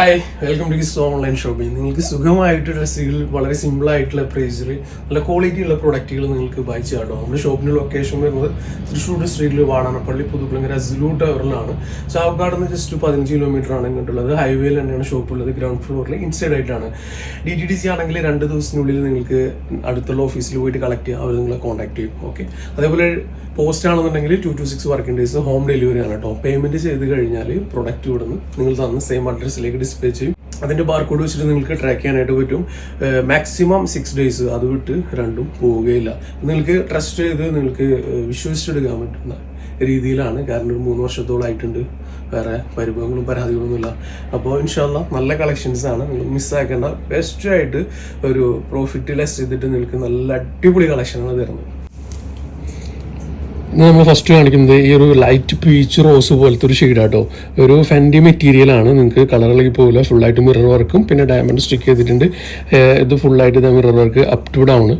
Hi welcome to kiss online shopping നിങ്ങൾക്ക് സുഖമായിട്ട് ഡ്രസ്സുകൾ വളരെ സിമ്പിൾ ആയിട്ടുള്ള പ്രൈസിൽ നല്ല ക്വാളിറ്റി ഉള്ള പ്രൊഡക്റ്റുകൾ നിങ്ങൾക്ക് ബൈ ചെയ്യാം കേട്ടോ. നമ്മുടെ ഷോപ്പിന്റെ ലൊക്കേഷൻ വരുന്നത് തൃശ്ശൂർ ഡിസ്ട്രിക്റ്റിൽ വാടാനപ്പള്ളി പുതുക്കുളങ്ങര അസിലൂ ടവറിലാണ് ചാവക്കാട് നിന്ന് ജസ്റ്റ് പതിനഞ്ച് കിലോമീറ്റർ ആണ് ഇങ്ങോട്ടുള്ളത്. ഹൈവേയിൽ തന്നെയാണ് ഷോപ്പ് ഉള്ളത്. ഗ്രൗണ്ട് ഫ്ലോറിൽ ഇൻസൈഡ് ആയിട്ടാണ്. ഡി ടി ഡി സി ആണെങ്കിൽ രണ്ട് ദിവസത്തിനുള്ളിൽ നിങ്ങൾക്ക് അടുത്തുള്ള ഓഫീസിൽ പോയിട്ട് കളക്ട് ചെയ്യാം. അവർ നിങ്ങളെ കോൺടാക്ട് ചെയ്യും. ഓക്കെ അതേപോലെ പോസ്റ്റ് ആണെന്നുണ്ടെങ്കിൽ two to six working days home delivery ആണ് കേട്ടോ. പേയ്മെന്റ് ചെയ്ത് കഴിഞ്ഞാൽ പ്രൊഡക്റ്റ് ഇവിടുന്ന് നിങ്ങൾ തന്ന സെയിം അഡ്രസ്സിലേക്ക് ഡിസ്പ്ലേ ചെയ്യും. അതിന്റെ ബാർകോഡ് വെച്ചിട്ട് നിങ്ങൾക്ക് ട്രാക്ക് ചെയ്യാനായിട്ട് പറ്റും. മാക്സിമം സിക്സ് ഡേയ്സ് അത് വിട്ട് രണ്ടും പോവുകയില്ല. നിങ്ങൾക്ക് ട്രസ്റ്റ് ചെയ്ത് നിങ്ങൾക്ക് വിശ്വസിച്ചെടുക്കാൻ പറ്റുന്ന രീതിയിലാണ്. കാരണം ഒരു മൂന്ന് വർഷത്തോളം ആയിട്ടുണ്ട്. വേറെ പരിഭവങ്ങളും പരാതികളൊന്നുമില്ല. അപ്പോൾ ഇൻഷാല്ല നല്ല കളക്ഷൻസ് ആണ്. നിങ്ങൾ മിസ്സാക്കേണ്ട ബെസ്റ്റ് ആയിട്ട് ഒരു പ്രോഫിറ്റ് ലെസ് ചെയ്തിട്ട് നിങ്ങൾക്ക് നല്ല അടിപൊളി കളക്ഷനാണ് തരുന്നത്. നമ്മൾ ഫസ്റ്റ് കാണിക്കുന്നത് ഈ ഒരു ലൈറ്റ് പീച്ച് റോസ് പോലത്തെ ഒരു ഷെയ്ഡാട്ടോ ഒരു ഫെൻഡി മെറ്റീരിയൽ ആണ്. നിങ്ങൾക്ക് കളറിലേക്ക് പോകില്ല ഫുള്ളായിട്ട് മിറർ വർക്കും പിന്നെ ഡയമണ്ട് സ്റ്റിക്ക് ചെയ്തിട്ടുണ്ട്. ഇത് ഫുള്ളായിട്ട് ഇതാ mirror work up to down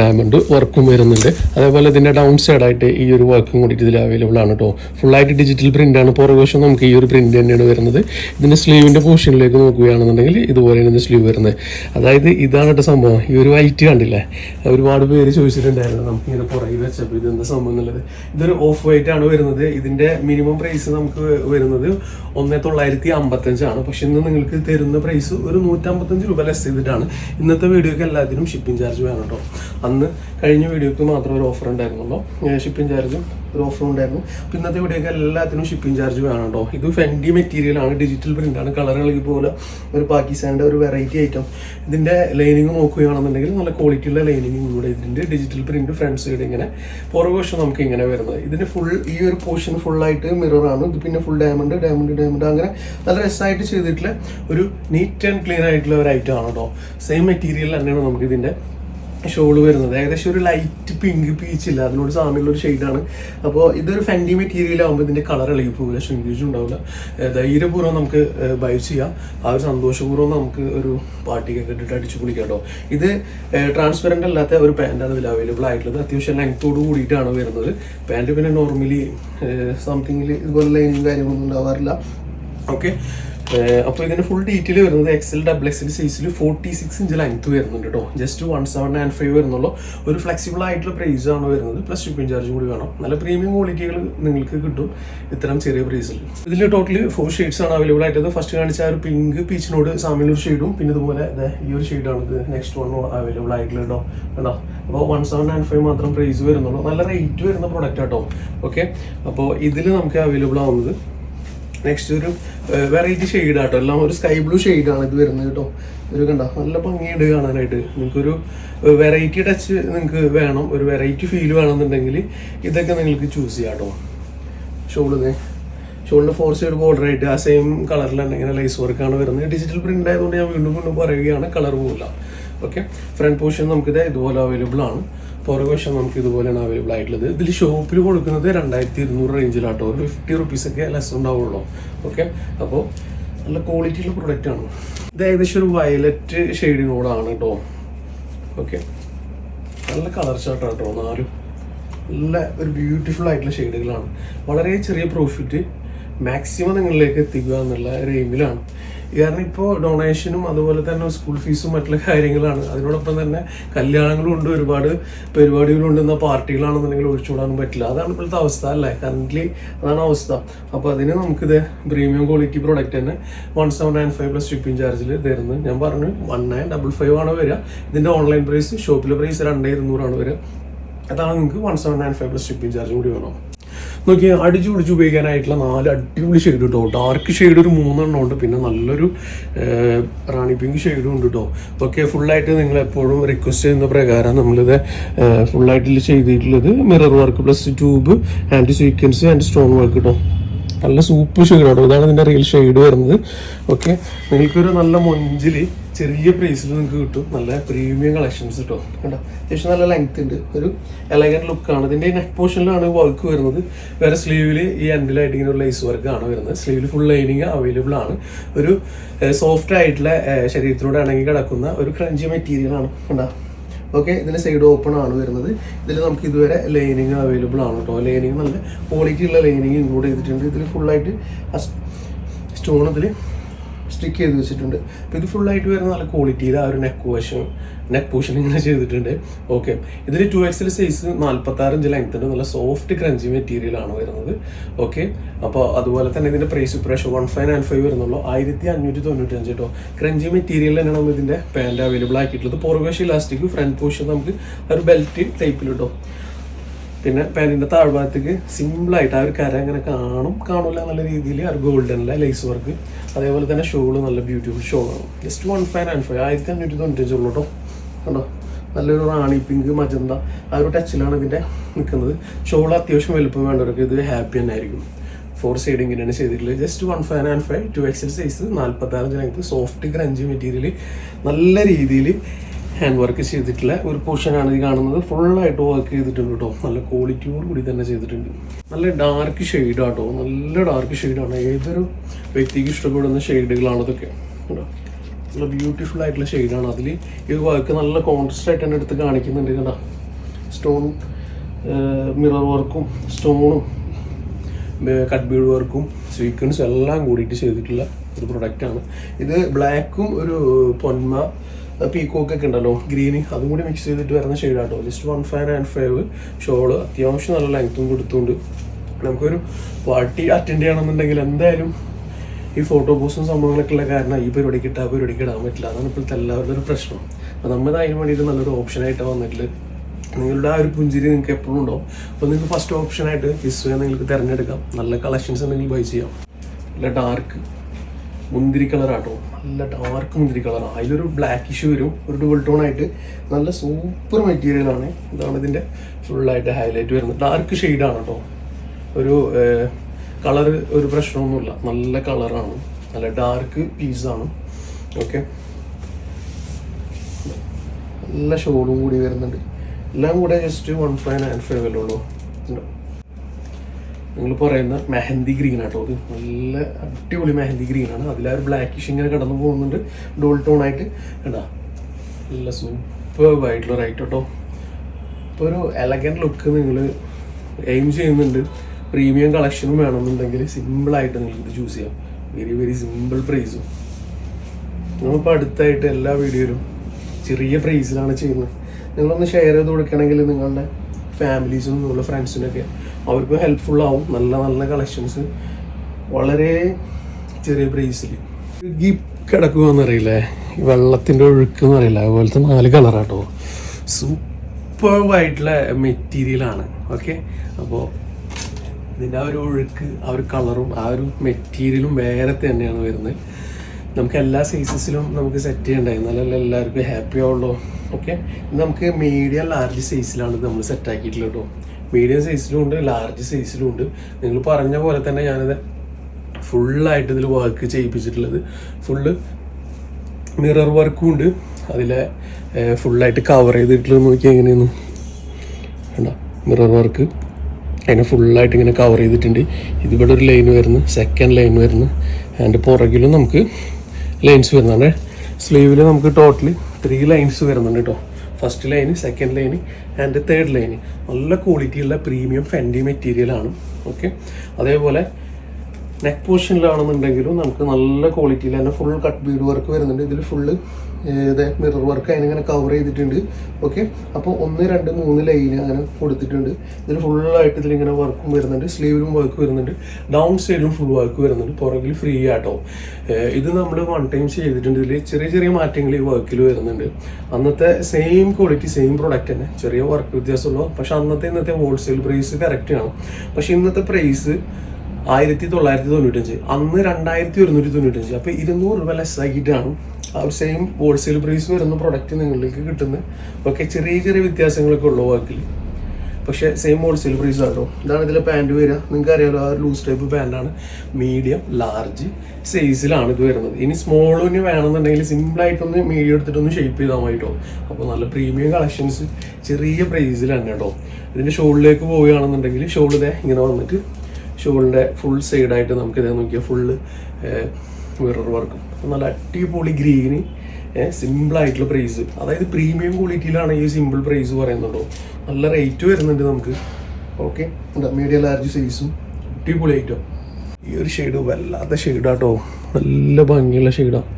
diamond വർക്കും വരുന്നുണ്ട്. അതേപോലെ ഇതിന്റെ ഡൗൺ സൈഡായിട്ട് ഈ ഒരു വർക്കും കൂടി ഇതിൽ അവൈലബിൾ ആണ് കേട്ടോ ഫുള്ളായിട്ട് ഡിജിറ്റൽ പ്രിന്റാണ് പുറകുവശം നമുക്ക് ഈ ഒരു പ്രിന്റ് തന്നെയാണ് വരുന്നത്. ഇതിന്റെ സ്ലീവിന്റെ പോർഷനിലേക്ക് നോക്കുകയാണെന്നുണ്ടെങ്കിൽ ഇതുപോലെയാണ് ഇതിന്റെ സ്ലീവ് വരുന്നത്. അതായത് ഇതാണ് കേട്ടോ സംഭവം. ഈ ഒരു വൈറ്റ് കണ്ടില്ലേ? ഒരുപാട് പേര് ചോദിച്ചിട്ടുണ്ടായിരുന്നു. നമുക്ക് ഇങ്ങനെ പുറകിൽ വെച്ചപ്പോൾ ഇത് എന്താ സംഭവം എന്നുള്ളത്. ഇതൊരു ഓഫ് വൈറ്റ് ആണ് വരുന്നത്. ഇതിന്റെ മിനിമം പ്രൈസ് നമുക്ക് വരുന്നത് ഒന്നേ തൊള്ളായിരത്തി അമ്പത്തഞ്ചാണ് പക്ഷെ ഇന്ന് നിങ്ങൾക്ക് തരുന്ന പ്രൈസ് ഒരു നൂറ്റമ്പത്തഞ്ച് രൂപ ലെസ് ചെയ്തിട്ടാണ്. ഇന്നത്തെ വീഡിയോക്ക് എല്ലാത്തിനും ഷിപ്പിംഗ് ചാർജ് വേണം കേട്ടോ. അന്ന് കഴിഞ്ഞ വീഡിയോക്ക് മാത്രം ഒരു ഓഫർ ഉണ്ടായിരുന്നുള്ളൂ. ഷിപ്പിംഗ് ചാർജും ഒരു ഓഫർ ഉണ്ടായിരുന്നു. അപ്പൊ ഇന്നത്തെ വീഡിയോക്ക് എല്ലാത്തിനും ഷിപ്പിംഗ് ചാർജ് വേണം കേട്ടോ. ഇത് ഫെൻഡി മെറ്റീരിയൽ ആണ്. ഡിജിറ്റൽ പ്രിന്റ് ആണ്. കളർ ഇളകി പോലെ ഒരു പാകിസ്ഥാന്റെ ഒരു വെറൈറ്റി ഐറ്റം ഇതിന്റെ ലൈനിങ് നോക്കുകയാണെന്നുണ്ടെങ്കിൽ നല്ല ക്വാളിറ്റിയുള്ള ലൈനിങ് കൂടെ ഇതിന്റെ ഡിജിറ്റൽ പ്രിന്റ് ഫ്രണ്ട് സൈഡ് ഇങ്ങനെ. പുറകുവശം നമുക്ക് ഇങ്ങനെ വരുന്നത്. ഇതിന് ഫുൾ ഈ ഒരു പോർഷൻ മിറർ ആണ്. ഇത് പിന്നെ ഫുൾ ഡയമണ്ട് ഡയമണ്ട് ഡയമണ്ട് അങ്ങനെ നല്ല രസമായിട്ട് ചെയ്തിട്ടുള്ള ഒരു നീറ്റ് ആൻഡ് ക്ലീൻ ആയിട്ടുള്ള ഒരു ഐറ്റം ആണ് കേട്ടോ സെയിം മെറ്റീരിയൽ തന്നെയാണ് നമുക്ക് ഇതിന്റെ ഷോൾ വരുന്നത്. ഏകദേശം ഒരു ലൈറ്റ് പിങ്ക് പീച്ച് ഇല്ല. അതിനോട് സാമ്യമുള്ള ഒരു ഷെയ്ഡാണ് അപ്പോൾ ഇതൊരു ഫെൻഡി മെറ്റീരിയൽ ആകുമ്പോൾ ഇതിന്റെ കളർ ഇളകി പോകില്ല ശ്രിങ്കേജും ഉണ്ടാവില്ല. ധൈര്യപൂർവം നമുക്ക് ബൈ ചെയ്യാം. ആ ഒരു സന്തോഷപൂർവം നമുക്ക് ഒരു പാർട്ടിക്ക് ഇട്ടിട്ട് അടിച്ചു പൊളിക്കാം കേട്ടോ. ഇത് ട്രാൻസ്പെറന്റ് അല്ലാത്ത ഒരു പാന്റാണ് ഇതിൽ അവൈലബിൾ ആയിട്ടുള്ളത്. അത്യാവശ്യം ലെങ്ത്തോട് കൂടിയിട്ടാണ് വരുന്നത്. പാന്റ് പിന്നെ നോർമലി സംതിങ്ങിൽ ഇതുപോലെ ലൈനും കാര്യങ്ങളൊന്നും ഉണ്ടാവാറില്ല. ഓക്കെ അപ്പോൾ ഇതിന്റെ ഫുൾ ഡീറ്റെയിൽ വരുന്നത് എക്സൽ ഡബിൾ എക്സൽ സൈസിൽ ഫോർട്ടി സിക്സ് ഇഞ്ച് ലെങ്ത് വരുന്നുണ്ട് കേട്ടോ just one seven nine five വരുന്നുള്ളൂ. ഒരു ഫ്ലെക്സിബിൾ ആയിട്ടുള്ള പ്രൈസ് ആണ് വരുന്നത്. പ്ലസ് ഷിപ്പിംഗ് ചാർജ് കൂടി വേണം. നല്ല പ്രീമിയം ക്വാളിറ്റികൾ നിങ്ങൾക്ക് കിട്ടും. ഇത്തരം ചെറിയ പ്രൈസിൽ ഇതിൽ ടോട്ടലി ഫോർ ഷെയ്ഡ്സ് ആണ് അവൈലബിൾ ആയിട്ടത് ഫസ്റ്റ് കാണിച്ച ആ ഒരു പിങ്ക് പീച്ചിനോട് സാമ്യമുള്ള ഒരു ഷെയ്ഡും പിന്നെ ഇതുപോലെ ഈ ഒരു ഷെയ്ഡാണ് ഇത് നെക്സ്റ്റ് വൺ അവൈലബിൾ ആയിട്ടുള്ള കേട്ടോ കണ്ടോ? അപ്പോൾ വൺ സെവൻ നയൻ ഫൈവ് മാത്രം പ്രൈസ് വരുന്നുള്ളൂ. നല്ല റേറ്റ് വരുന്ന പ്രൊഡക്റ്റ് കേട്ടോ ഓക്കെ അപ്പോൾ ഇതിൽ നമുക്ക് അവൈലബിൾ ആവുന്നത് നെക്സ്റ്റ് ഒരു വെറൈറ്റി ഷെയ്ഡ് ആട്ടോ. എല്ലാം ഒരു സ്കൈ ബ്ലൂ ആണ് ഇത് വരുന്നത് കേട്ടോ. ഒരു കണ്ട? നല്ല ഭംഗിയുണ്ട് കാണാനായിട്ട്. നിങ്ങൾക്കൊരു വെറൈറ്റി ടച്ച് നിങ്ങൾക്ക് വേണം. ഒരു വെറൈറ്റി ഫീൽ വേണമെന്നുണ്ടെങ്കിൽ ഇതൊക്കെ നിങ്ങൾക്ക് ചൂസ് ചെയ്യാം കേട്ടോ. ഷോളിന് ഷോളിന് ഫോർ സൈഡ് ബോർഡർ ആയിട്ട് ആ സെയിം കളറിൽ ഇങ്ങനെ ലൈസ് വർക്കാണ് വരുന്നത്. ഡിജിറ്റൽ പ്രിന്റ് ആയതുകൊണ്ട് ഞാൻ വീണ്ടും വീണ്ടും പറയുകയാണ് കളർ പോകില്ല ഓക്കെ ഫ്രണ്ട് പോർഷൻ നമുക്കിത് ഇതുപോലെ അവൈലബിൾ ആണ്. പുറകുവശം നമുക്ക് ഇതുപോലെയാണ് അവൈലബിൾ ആയിട്ടുള്ളത്. ഇതിൽ ഷോപ്പിൽ കൊടുക്കുന്നത് രണ്ടായിരത്തി ഇരുന്നൂറ് റേഞ്ചിലാട്ടോ ഒരു ഫിഫ്റ്റി റുപ്പീസ് ഒക്കെ ലെസ് ഉണ്ടാവുള്ളൂ. ഓക്കെ അപ്പോൾ നല്ല ക്വാളിറ്റിയുള്ള പ്രൊഡക്റ്റ് ആണ്. ഇത് ഏകദേശം ഒരു വയലറ്റ് ഷെയ്ഡിനോടാണ് കേട്ടോ ഓക്കെ നല്ല കളർ ഷർട്ടാണ് കേട്ടോ നാലും നല്ല ഒരു ബ്യൂട്ടിഫുൾ ആയിട്ടുള്ള ഷെയ്ഡുകളാണ് വളരെ ചെറിയ പ്രോഫിറ്റ് മാക്സിമം നിങ്ങളിലേക്ക് എത്തിക്കുക എന്നുള്ള ഒരു എയിമിലാണ് കാരണം ഇപ്പോൾ ഡൊണേഷനും അതുപോലെ തന്നെ സ്കൂൾ ഫീസും മറ്റുള്ള കാര്യങ്ങളാണ്. അതിനോടൊപ്പം തന്നെ കല്യാണങ്ങളും ഉണ്ട് ഒരുപാട് പരിപാടികളുണ്ട്. എന്നാൽ പാർട്ടികളാണെന്നുണ്ടെങ്കിൽ ഒഴിച്ചുകൂടാനും പറ്റില്ല. അതാണ് ഇപ്പോഴത്തെ അവസ്ഥ അല്ലേ? കറന്റ്ലി അതാണ് അവസ്ഥ. അപ്പോൾ അതിന് നമുക്കിത് പ്രീമിയം ക്വാളിറ്റി പ്രോഡക്റ്റ് തന്നെ one seven nine five plus shipping ചാർജിൽ തരുന്നത് ഞാൻ പറഞ്ഞു വൺ നയൻ ഡബിൾ ഫൈവ് ആണ് വരിക? ഇതിന്റെ ഓൺലൈൻ പ്രൈസ് ഷോപ്പിലെ പ്രൈസ് രണ്ടേ ഇരുന്നൂറാണ് വരിക. അതാണ് നിങ്ങൾക്ക് one seven nine five plus shipping charge കൂടി വേണം. നോക്കി അടിച്ചു പിടിച്ച് ഉപയോഗിക്കാനായിട്ടുള്ള നാല് അടിപൊളി ഷെയ്ഡ് കേട്ടോ ഡാർക്ക് ഷെയ്ഡ് ഒരു മൂന്നെണ്ണം ഉണ്ട്. പിന്നെ നല്ലൊരു റാണി പിങ്ക് ഷെയ്ഡും ഉണ്ട് കേട്ടോ ഓക്കെ ഫുള്ളായിട്ട് നിങ്ങൾ എപ്പോഴും റിക്വസ്റ്റ് ചെയ്യുന്ന പ്രകാരം നമ്മളിത് ഫുള്ളായിട്ട് ചെയ്തിട്ടുള്ളത് mirror work plus tube and sequence and stone work കേട്ടോ നല്ല സൂപ്പർ ഷെയ്ഡാണ് ഇതാണ് ഇതിന്റെ റിയൽ ഷെയ്ഡ് വരുന്നത്. ഓക്കെ നിങ്ങൾക്കൊരു നല്ല മൊഞ്ചിൽ ചെറിയ പ്രൈസിൽ നിങ്ങൾക്ക് കിട്ടും. നല്ല പ്രീമിയം കളക്ഷൻസ് കിട്ടും കണ്ടോ? അത്യാവശ്യം നല്ല ലെങ്ത് ഉണ്ട്. ഒരു എലഗൻ ലുക്കാണ് ഇതിന്റെ നെക്ക് പോർഷനിലാണ് വർക്ക് വരുന്നത്. വേറെ സ്ലീവിൽ ഈ എൻഡിലായിട്ട് ഇങ്ങനെ ഒരു ലൈസ് വർക്കാണ് വരുന്നത്. സ്ലീവിൽ ഫുൾ ലൈനിങ് അവൈലബിൾ ആണ്. ഒരു സോഫ്റ്റ് ആയിട്ടുള്ള ശരീരത്തിലൂടെ ഇണങ്ങി കിടക്കുന്ന ഒരു ക്രഞ്ചി മെറ്റീരിയലാണ് കണ്ടോ? ഓക്കെ ഇതിന് സൈഡ് ഓപ്പൺ ആണ് വരുന്നത്. ഇതിൽ നമുക്ക് ഇതുവരെ ലൈനിങ് അവൈലബിൾ ആണ് കേട്ടോ ലൈനിങ് നല്ല ക്വാളിറ്റി ഉള്ള ലൈനിങ് ഇൻക്ലൂഡ് ചെയ്തിട്ടുണ്ട്. ഇതിൽ ഫുള്ളായിട്ട് സ്റ്റോൺ ഇതിൽ സ്റ്റിക്ക് ചെയ്ത് വെച്ചിട്ടുണ്ട്. അപ്പോൾ ഇത് ഫുള്ളായിട്ട് വരുന്ന നല്ല ക്വാളിറ്റിയിൽ ആ ഒരു നെക്ക് വശം നെക്ക് പോഷൻ ഇങ്ങനെ ചെയ്തിട്ടുണ്ട്. ഓക്കെ ഇതിൽ ടു എക്സൽ സൈസ് നാൽപ്പത്തി ആറ് ഇഞ്ച് ലെങ്ത് ഉണ്ട്. നല്ല സോഫ്റ്റ് ക്രഞ്ചി മെറ്റീരിയൽ ആണ് വരുന്നത്. ഓക്കെ അപ്പോൾ അതുപോലെ തന്നെ ഇതിന്റെ പ്രൈസ് ഇപ്രാവശ്യം വൺ ഫൈവ് നയൻ ഫൈവ് വരുന്നുള്ളൂ. ആയിരത്തി അഞ്ഞൂറ്റി തൊണ്ണൂറ്റി അഞ്ച് കേട്ടോ ക്രഞ്ചി മെറ്റീരിയൽ തന്നെയാണ് നമ്മൾ ഇതിന്റെ പാന്റ് അവൈലബിൾ ആക്കിയിട്ടുള്ളത് പുറകുവശം ഇലാസ്റ്റിക് ഫ്രണ്ട് പോഷൻ നമുക്ക് ഒരു ബെൽറ്റ് ടൈപ്പിൽ കേട്ടോ പിന്നെ പാന്റിന്റെ താഴ്ഭാഗത്തേക്ക് സിമ്പിളായിട്ട് ആ ഒരു കര അങ്ങനെ കാണും. കാണൂല നല്ല രീതിയിൽ ആ ഗോൾഡൻ ഗോൾഡനിലെ ലൈസ് വർക്ക് അതേപോലെ തന്നെ ഷോൾ നല്ല ബ്യൂട്ടിഫുൾ ഷോളാണ് just one five nine five ആയിരത്തി അഞ്ഞൂറ്റി തൊണ്ണൂറ്റഞ്ച് ഉള്ളൂ കേട്ടോ കണ്ടോ? നല്ലൊരു റാണി പിങ്ക് മജന്ത. ആ ഒരു ടച്ചിലാണ് ഇതിന്റെ നിൽക്കുന്നത് ഷോൾ അത്യാവശ്യം വലുപ്പം വേണ്ടവർക്ക് ഇത് ഹാപ്പി തന്നെ ആയിരിക്കും. ഫോർ സൈഡ് ഇങ്ങനെയാണ് ചെയ്തിട്ടുള്ളത്. Just one five and five two XL size നാൽപ്പത്താറ് ലെങ്ത് സോഫ്റ്റ് ക്രഞ്ചി മെറ്റീരിയൽ നല്ല രീതിയിൽ ഹാൻഡ് വർക്ക് ചെയ്തിട്ടുള്ള ഒരു പോർഷനാണ് ഈ കാണുന്നത്. ഫുള്ളായിട്ട് വർക്ക് ചെയ്തിട്ടുണ്ട് കേട്ടോ നല്ല ക്വാളിറ്റിയോട് കൂടി തന്നെ ചെയ്തിട്ടുണ്ട്. നല്ല ഡാർക്ക് ഷെയ്ഡ് ആട്ടോ നല്ല ഡാർക്ക് ഷെയ്ഡാണ് ഏതൊരു വ്യക്തിക്ക് ഇഷ്ടപ്പെടുന്ന ഷെയ്ഡുകളാണ് ഇതൊക്കെ. കേട്ടോ നല്ല ബ്യൂട്ടിഫുൾ ആയിട്ടുള്ള ഷെയ്ഡാണ് അതിൽ ഈ വർക്ക് നല്ല കോൺട്രസ്റ്റ് ആയിട്ട് തന്നെ എടുത്ത് കാണിക്കുന്നുണ്ട് കേട്ടോ സ്റ്റോൺ മിറർ വർക്കും സ്റ്റോണും കട്ട് ബീഡ് വർക്കും സ്വീക്വൻസും എല്ലാം കൂടിയിട്ട് ചെയ്തിട്ടുള്ള ഒരു പ്രൊഡക്റ്റാണ് ഇത് ബ്ലാക്കും ഒരു പൊന്മ പീക്കോക്ക് ഒക്കെ ഉണ്ടല്ലോ ഗ്രീന് അതും കൂടി മിക്സ് ചെയ്തിട്ട് വരുന്ന ഷെയ്ഡാട്ടോ just one five and five shawl അത്യാവശ്യം നല്ല ലെങ്ത്തും കൊടുത്തുകൊണ്ട് നമുക്കൊരു പാർട്ടി അറ്റൻഡ് ചെയ്യണമെന്നുണ്ടെങ്കിൽ എന്തായാലും ഈ ഫോട്ടോ പോസ്റ്റും സംഭവങ്ങളൊക്കെ ഉള്ള കാരണം ഈ പരിപാടിക്ക് ആ പരിപാടിക്ക് ഇടാൻ പറ്റില്ല. അതാണ് ഇപ്പോഴത്തെ എല്ലാവരുടെ ഒരു പ്രശ്നം. അപ്പോൾ നമ്മൾ അതിന് വേണ്ടിയിട്ട് നല്ലൊരു ഓപ്ഷനായിട്ട് വന്നിട്ടുള്ളത് നിങ്ങളുടെ ആ ഒരു പുഞ്ചിരി നിങ്ങൾക്ക് എപ്പോഴും ഉണ്ടോ അപ്പോൾ നിങ്ങൾക്ക് ഫസ്റ്റ് ഓപ്ഷനായിട്ട് ഹിസ്റ്ററി നിങ്ങൾക്ക് തിരഞ്ഞെടുക്കാം. നല്ല കളക്ഷൻസ് ഉണ്ടെങ്കിൽ ബൈ ചെയ്യാം. നല്ല ഡാർക്ക് മുന്തിരി കളറാട്ടോ നല്ല ഡാർക്ക് മുന്തിരി കളറാണ് അതിലൊരു ബ്ലാക്ക് ഇഷ്യൂ വരും. ഒരു ഡുവൽ ടോൺ ആയിട്ട് നല്ല സൂപ്പർ മെറ്റീരിയലാണ് ഇതാണ് ഇതിന്റെ ഫുള്ളായിട്ട് ഹൈലൈറ്റ് വരുന്നത്. ഡാർക്ക് ഷെയ്ഡാണ് കേട്ടോ ഒരു കളർ ഒരു പ്രശ്നമൊന്നുമില്ല. നല്ല കളറാണ് നല്ല ഡാർക്ക് പീസാണ് ഓക്കെ നല്ല ഷോളും കൂടി വരുന്നുണ്ട്. എല്ലാം കൂടെ just one five nine five അല്ലേ ഉള്ളൂ. നിങ്ങൾ പറയുന്ന മെഹന്തി ഗ്രീൻ ആട്ടോ. അത് നല്ല അടിപൊളി മെഹന്തി ആ ഒരു ബ്ലാക്കിഷ് ഇങ്ങനെ കടന്നു പോകുന്നുണ്ട്. ഡോൾ ടോൺ ആയിട്ട്. കണ്ടാ? നല്ല സൂപ്പർ ആയിട്ടുള്ള റൈറ്റ് കേട്ടോ ഇപ്പോൾ ഒരു എലഗന്റ് ലുക്ക് നിങ്ങൾ എയിം ചെയ്യുന്നുണ്ട്. പ്രീമിയം കളക്ഷനും വേണമെന്നുണ്ടെങ്കിൽ സിമ്പിളായിട്ട് നിങ്ങൾക്ക് ചൂസ് ചെയ്യാം. വെരി വെരി സിമ്പിൾ പ്രൈസും നമ്മളിപ്പോൾ അടുത്തായിട്ട് എല്ലാ വീഡിയോയിലും ചെറിയ പ്രൈസിലാണ് ചെയ്യുന്നത്. നിങ്ങളൊന്ന് ഷെയർ ചെയ്ത് കൊടുക്കണമെങ്കിൽ നിങ്ങളുടെ ഫാമിലീസിനും നിങ്ങളുടെ ഫ്രണ്ട്സിനൊക്കെ അവർക്കും ഹെൽപ്ഫുൾ ആവും. നല്ല നല്ല കളക്ഷൻസ് വളരെ ചെറിയ പ്രൈസിൽ ഗിപ്പ് കിടക്കുമെന്നറിയില്ലേ ഈ വെള്ളത്തിന്റെ ഒഴുക്ക് എന്നറിയില്ല അതുപോലത്തെ നാല് കളറാട്ടോ സൂപ്പറായിട്ടുള്ള മെറ്റീരിയലാണ് ഓക്കെ അപ്പോൾ ഇതിന്റെ ആ ഒരു ഒഴുക്ക് ആ ഒരു കളറും ആ ഒരു മെറ്റീരിയലും വേറെ തന്നെയാണ് വരുന്നത്. നമുക്ക് എല്ലാ സൈസസിലും നമുക്ക് സെറ്റ് ചെയ്യണ്ടേ എന്നാലല്ലേ എല്ലാവർക്കും ഹാപ്പി ആവുള്ളൂ. ഓക്കെ നമുക്ക് മീഡിയം ലാർജ് സൈസിലാണ് നമ്മൾ സെറ്റ് ആക്കിയിട്ടുള്ളത് കേട്ടോ മീഡിയം സൈസിലും ഉണ്ട് ലാർജ് സൈസിലും ഉണ്ട്. നിങ്ങൾ പറഞ്ഞ പോലെ തന്നെ ഞാനത് ഫുള്ളായിട്ട് ഇതിൽ വർക്ക് ചെയ്യിപ്പിച്ചിട്ടുള്ളത്. ഫുള്ള് മിറർ വർക്കും ഉണ്ട്. അതിലെ ഫുള്ളായിട്ട് കവർ ചെയ്തിട്ടുള്ളത് നോക്കിയാൽ എങ്ങനെയാണ് വേണ്ട മിറർ വർക്ക് അതിനെ ഫുള്ളായിട്ട് ഇങ്ങനെ കവർ ചെയ്തിട്ടുണ്ട്. ഇതിവിടെ ഒരു ലൈൻ വരുന്നു. സെക്കൻഡ് ലൈൻ വരുന്നു. ആൻഡ് പുറകിലും നമുക്ക് ലൈൻസ് വരുന്നുണ്ട്. സ്ലീവിൽ നമുക്ക് ടോട്ടലി ത്രീ ലൈൻസ് വരുന്നുണ്ട് കേട്ടോ first line second line and third line നല്ല ക്വാളിറ്റിയുള്ള പ്രീമിയം ഫെൻഡി മെറ്റീരിയലാണ് ഓക്കെ അതേപോലെ നെക്ക് പോർഷനിലാണെന്നുണ്ടെങ്കിലും നമുക്ക് നല്ല ക്വാളിറ്റിയിൽ തന്നെ ഫുൾ കട്ട് ബീഡ് വർക്ക് വരുന്നുണ്ട്. ഇതിൽ ഫുള്ള് മിറർ വർക്ക് അതിനിങ്ങനെ കവർ ചെയ്തിട്ടുണ്ട്. ഓക്കെ അപ്പോൾ ഒന്ന് രണ്ട് മൂന്ന് ലൈൻ അങ്ങനെ കൊടുത്തിട്ടുണ്ട്. ഇതിൽ ഫുള്ളായിട്ട് ഇതിലിങ്ങനെ വർക്കും വരുന്നുണ്ട്. സ്ലീവിലും വർക്ക് വരുന്നുണ്ട്. ഡൗൺ സൈഡിലും ഫുൾ വർക്ക് വരുന്നുണ്ട്. പുറകിൽ ഫ്രീ ആട്ടോ. ഇത് നമ്മൾ വൺ ടൈം ചെയ്തിട്ടുണ്ട്. ഇതിൽ ചെറിയ ചെറിയ മാറ്റങ്ങൾ ഈ വർക്കിൽ വരുന്നുണ്ട്. അന്നത്തെ സെയിം ക്വാളിറ്റി സെയിം പ്രൊഡക്റ്റ് തന്നെ. ചെറിയ വർക്ക് വ്യത്യാസമുള്ളൂ പക്ഷെ അന്നത്തെ ഇന്നത്തെ ഹോൾസെയിൽ പ്രൈസ് കറക്റ്റ് ആണ്. പക്ഷെ ഇന്നത്തെ പ്രൈസ് ആയിരത്തി തൊള്ളായിരത്തി തൊണ്ണൂറ്റഞ്ച് അന്ന് രണ്ടായിരത്തി ഒരുന്നൂറ്റി തൊണ്ണൂറ്റഞ്ച് അപ്പോൾ ഇരുന്നൂറ് രൂപ ലെസ് ആക്കിയിട്ടാണ് ആ ഒരു സെയിം ഹോൾസെയിൽ പ്രൈസ് വരുന്ന പ്രൊഡക്റ്റ് നിങ്ങളിലേക്ക് കിട്ടുന്നത്. ഒക്കെ ചെറിയ ചെറിയ വ്യത്യാസങ്ങളൊക്കെ ഉള്ളു വാക്കിൽ പക്ഷേ സെയിം ഹോൾസെയിൽ പ്രൈസ് ആണല്ലോ ഇതാണ് ഇതിലെ പാന്റ് വരിക. നിങ്ങൾക്ക് അറിയാമല്ലോ ആ ഒരു ലൂസ് ടൈപ്പ് പാന്റാണ് മീഡിയം ലാർജ് സൈസിലാണ് ഇത് വരുന്നത്. ഇനി സ്മോളിന് വേണമെന്നുണ്ടെങ്കിൽ സിമ്പിളായിട്ടൊന്ന് മീഡിയം എടുത്തിട്ടൊന്ന് ഷേപ്പ് ചെയ്താൽ മതി കേട്ടോ അപ്പോൾ നല്ല പ്രീമിയം കളക്ഷൻസ് ചെറിയ തന്നെ കേട്ടോ ഇതിന്റെ ഷോളിലേക്ക് പോവുകയാണെന്നുണ്ടെങ്കിൽ ഷോൾ ഇങ്ങനെ വന്നിട്ട് ഷോളിന്റെ ഫുൾ സൈഡായിട്ട് നമുക്ക് ഇതേ നോക്കിയാൽ ഫുള്ള് മിറർ വർക്കും നല്ല അടിപൊളി ഗ്രീന് സിമ്പിളായിട്ടുള്ള പ്രൈസ് അതായത് പ്രീമിയം ക്വാളിറ്റിയിലാണ് ഈ സിമ്പിൾ പ്രൈസ് പറയുന്നുണ്ടോ നല്ല റേറ്റ് വരുന്നുണ്ട് നമുക്ക്. ഓക്കെ എന്താ മീഡിയം ലാർജ് സൈസും അടിപൊളി ഐറ്റം ഈ ഒരു ഷെയ്ഡ് വല്ലാത്ത ഷെയ്ഡാട്ടോ നല്ല ഭംഗിയുള്ള ഷെയ്ഡാണ്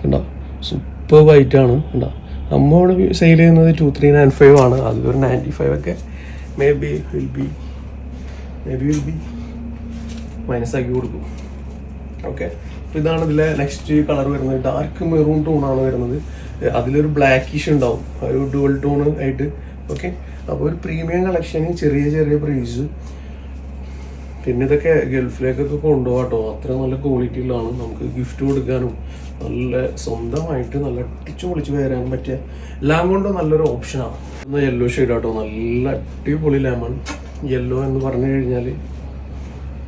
കണ്ടോ? സൂപ്പർ വൈറ്റ് ആണ്. കണ്ടോ? ഇവിടെ സെയിൽ ചെയ്യുന്നത് ടു ത്രീ നയൻ ഫൈവ് ആണ്. അതിലൊരു നയന്റി ഫൈവ് ഒക്കെ may be will be may be will be minus ആക്കി കൊടുക്കും. ഓക്കെ അപ്പോൾ ഇതാണ് ഇതിലെ നെക്സ്റ്റ് കളർ വരുന്നത്. ഡാർക്ക് മെറൂൺ ടോണാണ് വരുന്നത്. അതിലൊരു ബ്ലാക്കിഷ് ഉണ്ടാവും. ഒരു ഡുവൽ ടോൺ ആയിട്ട്. ഓക്കെ അപ്പോൾ ഒരു പ്രീമിയം കളക്ഷന് ചെറിയ ചെറിയ പ്രൈസ് പിന്നെ ഇതൊക്കെ ഗൾഫിലേക്കൊക്കെ കൊണ്ടുപോകാട്ടോ അത്ര നല്ല ക്വാളിറ്റി ഉള്ളതാണ്. നമുക്ക് ഗിഫ്റ്റ് കൊടുക്കാനും നല്ല സ്വന്തമായിട്ട് നല്ല അടിച്ചു പൊളിച്ച് വരാനും പറ്റിയ എല്ലാം കൊണ്ടും നല്ലൊരു ഓപ്ഷനാണ് യെല്ലോ ഷെയ്ഡ് ആട്ടോ. നല്ല അടിപൊളി ലെമൺ. യെല്ലോ എന്ന് പറഞ്ഞു കഴിഞ്ഞാൽ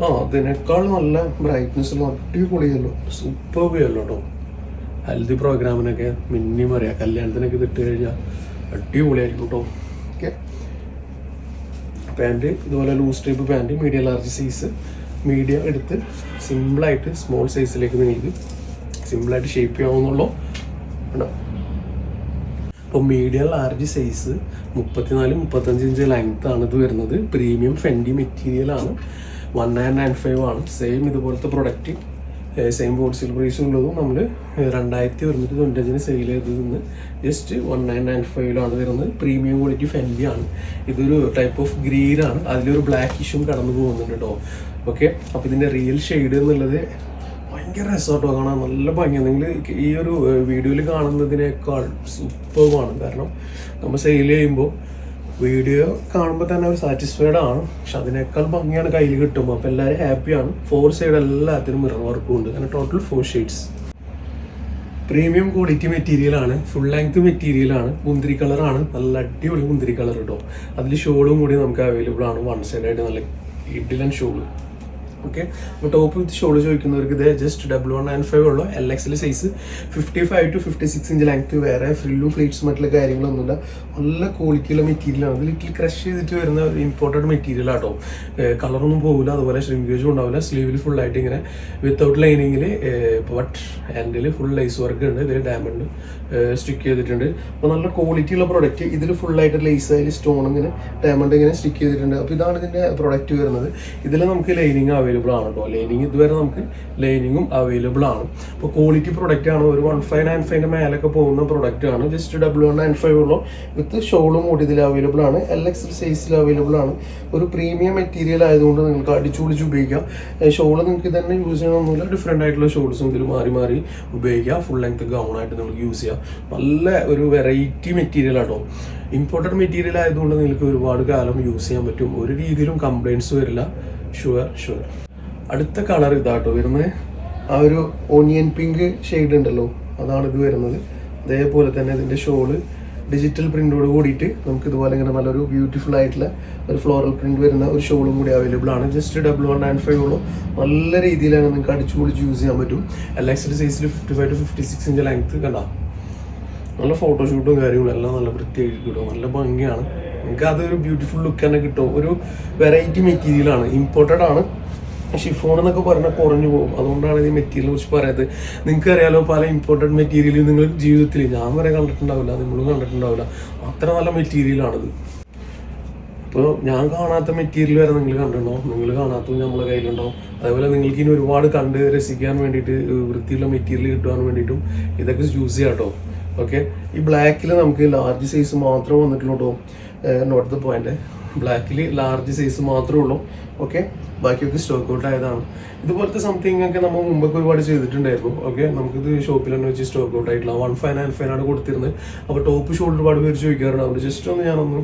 ആ അതിനേക്കാൾ നല്ല ബ്രൈറ്റ്നെസ് ഉള്ള അടിപൊളിയല്ലോ. സൂപ്പർ യെല്ലോ കേട്ടോ ഹെൽത്തി പ്രോഗ്രാമിനൊക്കെ മിനിമം അറിയാം. കല്യാണത്തിനൊക്കെ ഇതിട്ട് കഴിഞ്ഞാൽ അടിപൊളിയായിരിക്കും കേട്ടോ ഓക്കെ പാന്റ് ഇതുപോലെ loose type pant medium large size medium എടുത്ത് സിമ്പിളായിട്ട് സ്മോൾ സൈസിലേക്ക് നിങ്ങൾക്ക് സിമ്പിളായിട്ട് ഷേപ്പ് ചെയ്യാവുന്നുള്ളൂ. ഉണ്ടോ അപ്പോൾ മീഡിയം ലാർജ് സൈസ് മുപ്പത്തിനാല് മുപ്പത്തഞ്ച് ഇഞ്ച് ലെങ്ത് ആണ് ഇത് വരുന്നത്. പ്രീമിയം ഫെൻഡി മെറ്റീരിയൽ ആണ്. വൺ നയൻ നയൻ ഫൈവ് ആണ്. സെയിം ഇതുപോലത്തെ product same board silver is ഉള്ളതും നമ്മൾ രണ്ടായിരത്തി ഒരുന്നൂറ്റി തൊണ്ണൂറ്റഞ്ചിന് സെയിൽ ചെയ്തത് നിന്ന് ജസ്റ്റ് വൺ നയൻ നയൻ ഫൈവിലാണ് വരുന്നത്. പ്രീമിയം ക്വാളിറ്റി ഫെൻഡി ആണ്. ഇതൊരു ടൈപ്പ് ഓഫ് ഗ്രീൻ ആണ്. അതിലൊരു ബ്ലാക്ക് ഇഷ്യൂം കടന്നു പോകുന്നുണ്ട് കേട്ടോ ഓക്കെ അപ്പോൾ ഇതിന്റെ റിയൽ ഷെയ്ഡ് എന്നുള്ളത് ഭയങ്കര രസമാട്ടോ. കാണാൻ നല്ല ഭംഗി നിങ്ങൾ ഈ ഒരു വീഡിയോയിൽ കാണുന്നതിനേക്കാൾ സൂപ്പർ ആണ്. കാരണം നമ്മൾ സെയിൽ ചെയ്യുമ്പോൾ വീഡിയോ കാണുമ്പോൾ തന്നെ ഒരു സാറ്റിസ്ഫൈഡ് ആണ്. പക്ഷെ അതിനേക്കാൾ ഭംഗിയാണ് കയ്യിൽ കിട്ടുമ്പോൾ അപ്പോൾ എല്ലാവരും ഹാപ്പിയാണ് ഫോർ സൈഡ് എല്ലാത്തിനും മിറർ വർക്കും ഉണ്ട്. അങ്ങനെ total four shades premium quality material ആണ്. ഫുൾ ലെങ്ത് മെറ്റീരിയൽ ആണ്. മുന്തിരി കളറാണ് നല്ല അടിപൊളി മുന്തിരി കളർ കേട്ടോ അതിൽ ഷോളും കൂടി നമുക്ക് അവൈലബിൾ ആണ്. വൺ സൈഡായിട്ട് നല്ല ഇഡിലൻ shawl okay. Top with shawl ചോദിക്കുന്നവർക്ക് ഇത് just double one nine five ഉള്ളൂ. L XL size fifty five to fifty six inch length വേറെ ഫ്രില്ലും ഫ്ലീറ്റ്സും മറ്റുള്ള കാര്യങ്ങളൊന്നുമില്ല. നല്ല ക്വാളിറ്റിയുള്ള മെറ്റീരിയലാണ് അത് ലിറ്റിൽ ക്രഷ് ചെയ്തിട്ട് വരുന്ന ഇമ്പോർട്ടന്റ് മെറ്റീരിയൽ ആട്ടോ. കളറൊന്നും പോകില്ല അതുപോലെ ഷ്രിങ്കേജും ഉണ്ടാവില്ല. സ്ലീവിൽ ഫുൾ ആയിട്ട് ഇങ്ങനെ വിത്തൗട്ട് ലൈനിങ്ങിൽ ബട്ട് ഹാൻഡിൽ ഫുൾ ലൈസ് വർക്ക് ഉണ്ട്. ഇതിൽ ഡയമണ്ട് സ്റ്റിക്ക് ചെയ്തിട്ടുണ്ട്. അപ്പോൾ നല്ല ക്വാളിറ്റിയുള്ള പ്രൊഡക്റ്റ് ഇതിൽ ഫുള്ളായിട്ട് ലൈസ് അതിൽ സ്റ്റോൺ ഇങ്ങനെ ഡയമണ്ട് ഇങ്ങനെ സ്റ്റിക്ക് ചെയ്തിട്ടുണ്ട്. അപ്പോൾ ഇതാണ് ഇതിന്റെ പ്രോഡക്റ്റ് വരുന്നത്. ഇതിൽ നമുക്ക് ലൈനിങ് അവൈലബിൾ ആണ് കേട്ടോ. ലൈനിങ് ഇതുവരെ നമുക്ക് ലൈനിങ്ങും അവൈലബിൾ ആണ്. അപ്പോൾ ക്വാളിറ്റി പ്രൊഡക്റ്റ് ആണ്. ഒരു വൺ ഫൈവ് നയൻ ഫൈവിന്റെ മേലൊക്കെ പോകുന്ന പ്രൊഡക്റ്റ് ആണ്. Just double one nine five ഉള്ളൂ. വിത്ത് ഷോളും കൂടി ഇതിൽ അവൈലബിൾ ആണ്. എൽ എക്സ് സൈസിൽ അവൈലബിൾ ആണ്. ഒരു പ്രീമിയം മെറ്റീരിയൽ ആയതുകൊണ്ട് നിങ്ങൾക്ക് അടിച്ചുപൊളിച്ച് ഉപയോഗിക്കാം. ഷോൾ നിങ്ങൾക്ക് തന്നെ യൂസ് ചെയ്യണമെന്നില്ല ഡിഫറെന്റ് ആയിട്ടുള്ള ഷോൾസും ഇതിൽ മാറി മാറി ഉപയോഗിക്കാം. ഫുൾ ലെങ്ത് ഗൗൺ ആയിട്ട് നിങ്ങൾക്ക് യൂസ് ചെയ്യാം. നല്ല ഒരു വെറൈറ്റി മെറ്റീരിയൽ ആട്ടോ. ഇമ്പോർട്ടന്റ് മെറ്റീരിയൽ ആയതുകൊണ്ട് നിങ്ങൾക്ക് ഒരുപാട് കാലം യൂസ് ചെയ്യാൻ പറ്റും. ഒരു രീതിയിലും കംപ്ലയിന്റ്സ് വരില്ല. ഷുവർ ഷുവർ അടുത്ത കളർ ഇതാട്ടോ വരുന്നത്. ആ ഒരു ഓണിയൻ പിങ്ക് ഷെയ്ഡ് ഉണ്ടല്ലോ അതാണ് ഇത് വരുന്നത്. അതേപോലെ തന്നെ ഇതിന്റെ ഷോൾ ഡിജിറ്റൽ പ്രിന്റോട് കൂടിയിട്ട് നമുക്ക് ഇതുപോലെ ഇങ്ങനെ നല്ലൊരു ബ്യൂട്ടിഫുൾ ആയിട്ടുള്ള ഒരു ഫ്ലോറൽ പ്രിന്റ് വരുന്ന ഒരു ഷോളും കൂടി അവൈലബിൾ ആണ്. Just double one nine five ഉള്ളൂ. നല്ല രീതിയിലാണ് നിങ്ങൾക്ക് അടിച്ചു യൂസ് ചെയ്യാൻ പറ്റും. എൽ സൈസിൽ fifty five to fifty six inch length കണ്ട? നല്ല ഫോട്ടോഷൂട്ടും കാര്യങ്ങളും എല്ലാം നല്ല വൃത്തിയായിട്ട് കിട്ടും നല്ല ഭംഗിയാണ്. നിങ്ങൾക്ക് അതൊരു ബ്യൂട്ടിഫുൾ ലുക്ക് തന്നെ കിട്ടും. ഒരു വെറൈറ്റി മെറ്റീരിയലാണ് ഇമ്പോർട്ടഡ് ആണ്. ഷിഫോൺ എന്നൊക്കെ പറഞ്ഞാൽ കുറഞ്ഞു പോകും. അതുകൊണ്ടാണ് ഈ മെറ്റീരിയൽ കുറിച്ച് പറയാത്തത്. നിങ്ങൾക്ക് അറിയാലോ പല ഇമ്പോർട്ടന്റ് മെറ്റീരിയൽ നിങ്ങൾ ജീവിതത്തിൽ ഞാൻ വരെ കണ്ടിട്ടുണ്ടാവില്ല നിങ്ങളും കണ്ടിട്ടുണ്ടാവില്ല. അത്ര നല്ല മെറ്റീരിയലാണിത് അപ്പോൾ ഞാൻ കാണാത്ത മെറ്റീരിയൽ വരെ നിങ്ങൾ കണ്ടിട്ടുണ്ടോ? നിങ്ങൾ കാണാത്തത് നമ്മളെ കയ്യിലുണ്ടാവും. അതേപോലെ നിങ്ങൾക്ക് ഇനി ഒരുപാട് കണ്ട് രസിക്കാൻ വേണ്ടിയിട്ട് വൃത്തിയുള്ള മെറ്റീരിയൽ കിട്ടുവാൻ വേണ്ടിയിട്ടും ഇതൊക്കെ ചൂസ് ചെയ്യാം കേട്ടോ. ഓക്കെ ഈ ബ്ലാക്കിൽ നമുക്ക് ലാർജ് സൈസ് മാത്രം വന്നിട്ടുള്ളൂ നോട്ട് ദ പോയിന്റ് ബ്ലാക്കിൽ ലാർജ് സൈസ് മാത്രമേ ഉള്ളൂ. ഓക്കെ ബാക്കിയൊക്കെ സ്റ്റോക്ക് ഔട്ട് ആയതാണ്. ഇതുപോലത്തെ സംതിങ് ഒക്കെ നമ്മൾ മുമ്പൊക്കെ ഒരുപാട് ചെയ്തിട്ടുണ്ടായിരുന്നു. ഓക്കെ നമുക്കിത് ഷോപ്പിൽ തന്നെ വെച്ച് സ്റ്റോക്ക് ഔട്ട് ആയിട്ടുള്ള വൺ ഫൈവ് നയൻ ഫൈവ് ആണ് കൊടുത്തിരുന്നത്. അപ്പോൾ ടോപ്പ് ഷോൾഡർ ഒരുപാട് പേര് ചോദിക്കാറുണ്ട്. അതുകൊണ്ട് ജസ്റ്റ് ഒന്ന് ഞാനൊന്ന്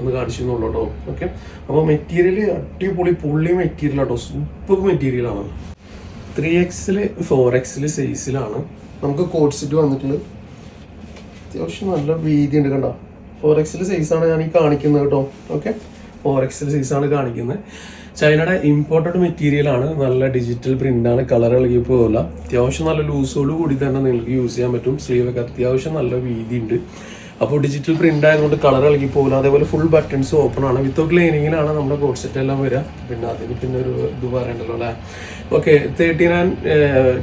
ഒന്ന് കാണിച്ചിരുന്നുള്ളൂ കേട്ടോ. ഓക്കെ അപ്പോൾ മെറ്റീരിയൽ അടിപൊളി പൊള്ളി മെറ്റീരിയൽ കേട്ടോ സൂപ്പർ മെറ്റീരിയലാണ് ത്രീ എക്സിൽ ഫോർ എക്സിൽ സൈസിലാണ് നമുക്ക് കോഡ് സെറ്റ് വന്നിട്ടുള്ളത്. അത്യാവശ്യം നല്ല വീതി ഉണ്ട് കണ്ടോ? ഫോർ എക്സിൽ സൈസാണ് ഞാൻ ഈ കാണിക്കുന്നത് കേട്ടോ. ഓക്കെ ഫോർ എക്സിൽ സൈസാണ് കാണിക്കുന്നത്. ചൈനയുടെ ഇമ്പോർട്ടഡ് മെറ്റീരിയൽ ആണ്. നല്ല ഡിജിറ്റൽ പ്രിന്റ് ആണ്. കളർ ഇളകി പോകില്ല അത്യാവശ്യം നല്ല ലൂസോട് കൂടി തന്നെ നിങ്ങൾക്ക് യൂസ് ചെയ്യാൻ പറ്റും. സ്ലീവ് ഒക്കെ അത്യാവശ്യം നല്ല വീതി ഉണ്ട്. അപ്പോൾ ഡിജിറ്റൽ പ്രിന്റ് ആയതുകൊണ്ട് കളർ ഇളകി പോകില്ല അതേപോലെ ഫുൾ ബട്ടൺസ് ഓപ്പൺ ആണ്. വിത്തൗട്ട് ലൈനിങ്ങിലാണ് നമ്മുടെ കോഡ് സെറ്റ് എല്ലാം വരിക. പിന്നെ അതിന് പിന്നെ ഒരു ഇത് പറയണ്ടല്ലോ അല്ലേ? Okay thirty nine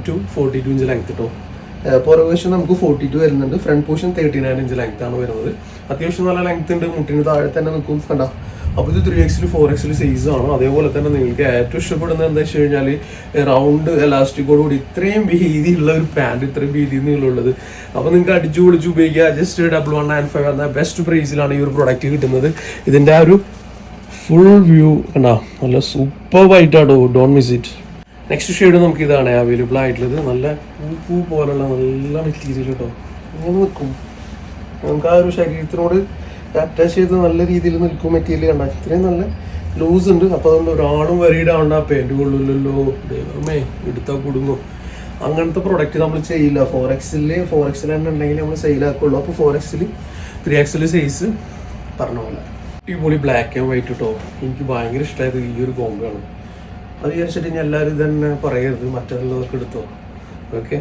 to forty two inch length കേട്ടോ പുറകു വശം നമുക്ക് ഫോർട്ടി ടു വരുന്നുണ്ട്. Front portion thirty nine inch length ആണ് വരുന്നത്. അത്യാവശ്യം നല്ല ലെങ്ത് ഉണ്ട്. മുട്ടിന് താഴെ തന്നെ നിൽക്കും. കണ്ട? അപ്പോൾ ഇത് ത്രീ എക്സിൽ ഫോർ എക്സിൽ സൈസ് ആണ്. അതേപോലെ തന്നെ നിങ്ങൾക്ക് ഏറ്റവും ഇഷ്ടപ്പെടുന്നത് എന്താ വെച്ച് കഴിഞ്ഞാൽ റൗണ്ട് എലാസ്റ്റിക്കോട് കൂടി. ഇത്രയും വീതിയുള്ള ഒരു പാന്റ് ഇത്രയും വീതി നിങ്ങളുള്ളത് അപ്പോൾ നിങ്ങൾക്ക് അടിച്ചു പൊളിച്ച് ഉപയോഗിക്കുക. Just double one nine five എന്ന ബെസ്റ്റ് പ്രൈസിലാണ് ഈ ഒരു പ്രൊഡക്റ്റ് കിട്ടുന്നത്. ഇതിന്റെ ആ ഒരു ഫുൾ വ്യൂ കണ്ടാ? നല്ല super don't miss it next shade നമുക്ക് ഇതാണ് അവൈലബിൾ ആയിട്ടുള്ളത്. നല്ല പൂ പോലുള്ള നല്ല മെറ്റീരിയൽ കേട്ടോ. ഇങ്ങനെ നിൽക്കും. നമുക്ക് ആ ഒരു ശരീരത്തിനോട് അറ്റാച്ച് ചെയ്ത് നല്ല രീതിയിൽ നിൽക്കും മെറ്റീരിയൽ കണ്ട. ഇത്രയും നല്ല ലൂസ് ഉണ്ട്. അപ്പോൾ അതുകൊണ്ട് ഒരാളും വരീടാവണ്ട പേന്റ് കൊള്ളില്ലല്ലോ. ദൈവമേ എടുത്താൽ കുടുങ്ങും. അങ്ങനത്തെ പ്രൊഡക്റ്റ് നമ്മൾ ചെയ്യില്ല. ഫോർ എക്സിൽ ഫോർ എക്സിൽ തന്നെ ഉണ്ടെങ്കിൽ നമ്മൾ സെയിലാക്കുള്ളൂ അപ്പോൾ ഫോർ എക്സിൽ ത്രീ എക്സിൽ സൈസ് പറഞ്ഞ പോലെ. അടിപൊളി ബ്ലാക്ക് ആൻഡ് വൈറ്റ് കേട്ടോ എനിക്ക് ഭയങ്കര ഇഷ്ടമായത് ഈ ഒരു കോംബോ ആണ്. അത് വിചാരിച്ചിട്ട് ഞാൻ എല്ലാവരും തന്നെ പറയരുത് മറ്റുള്ളവർക്ക് എടുത്തോ. ഓക്കെ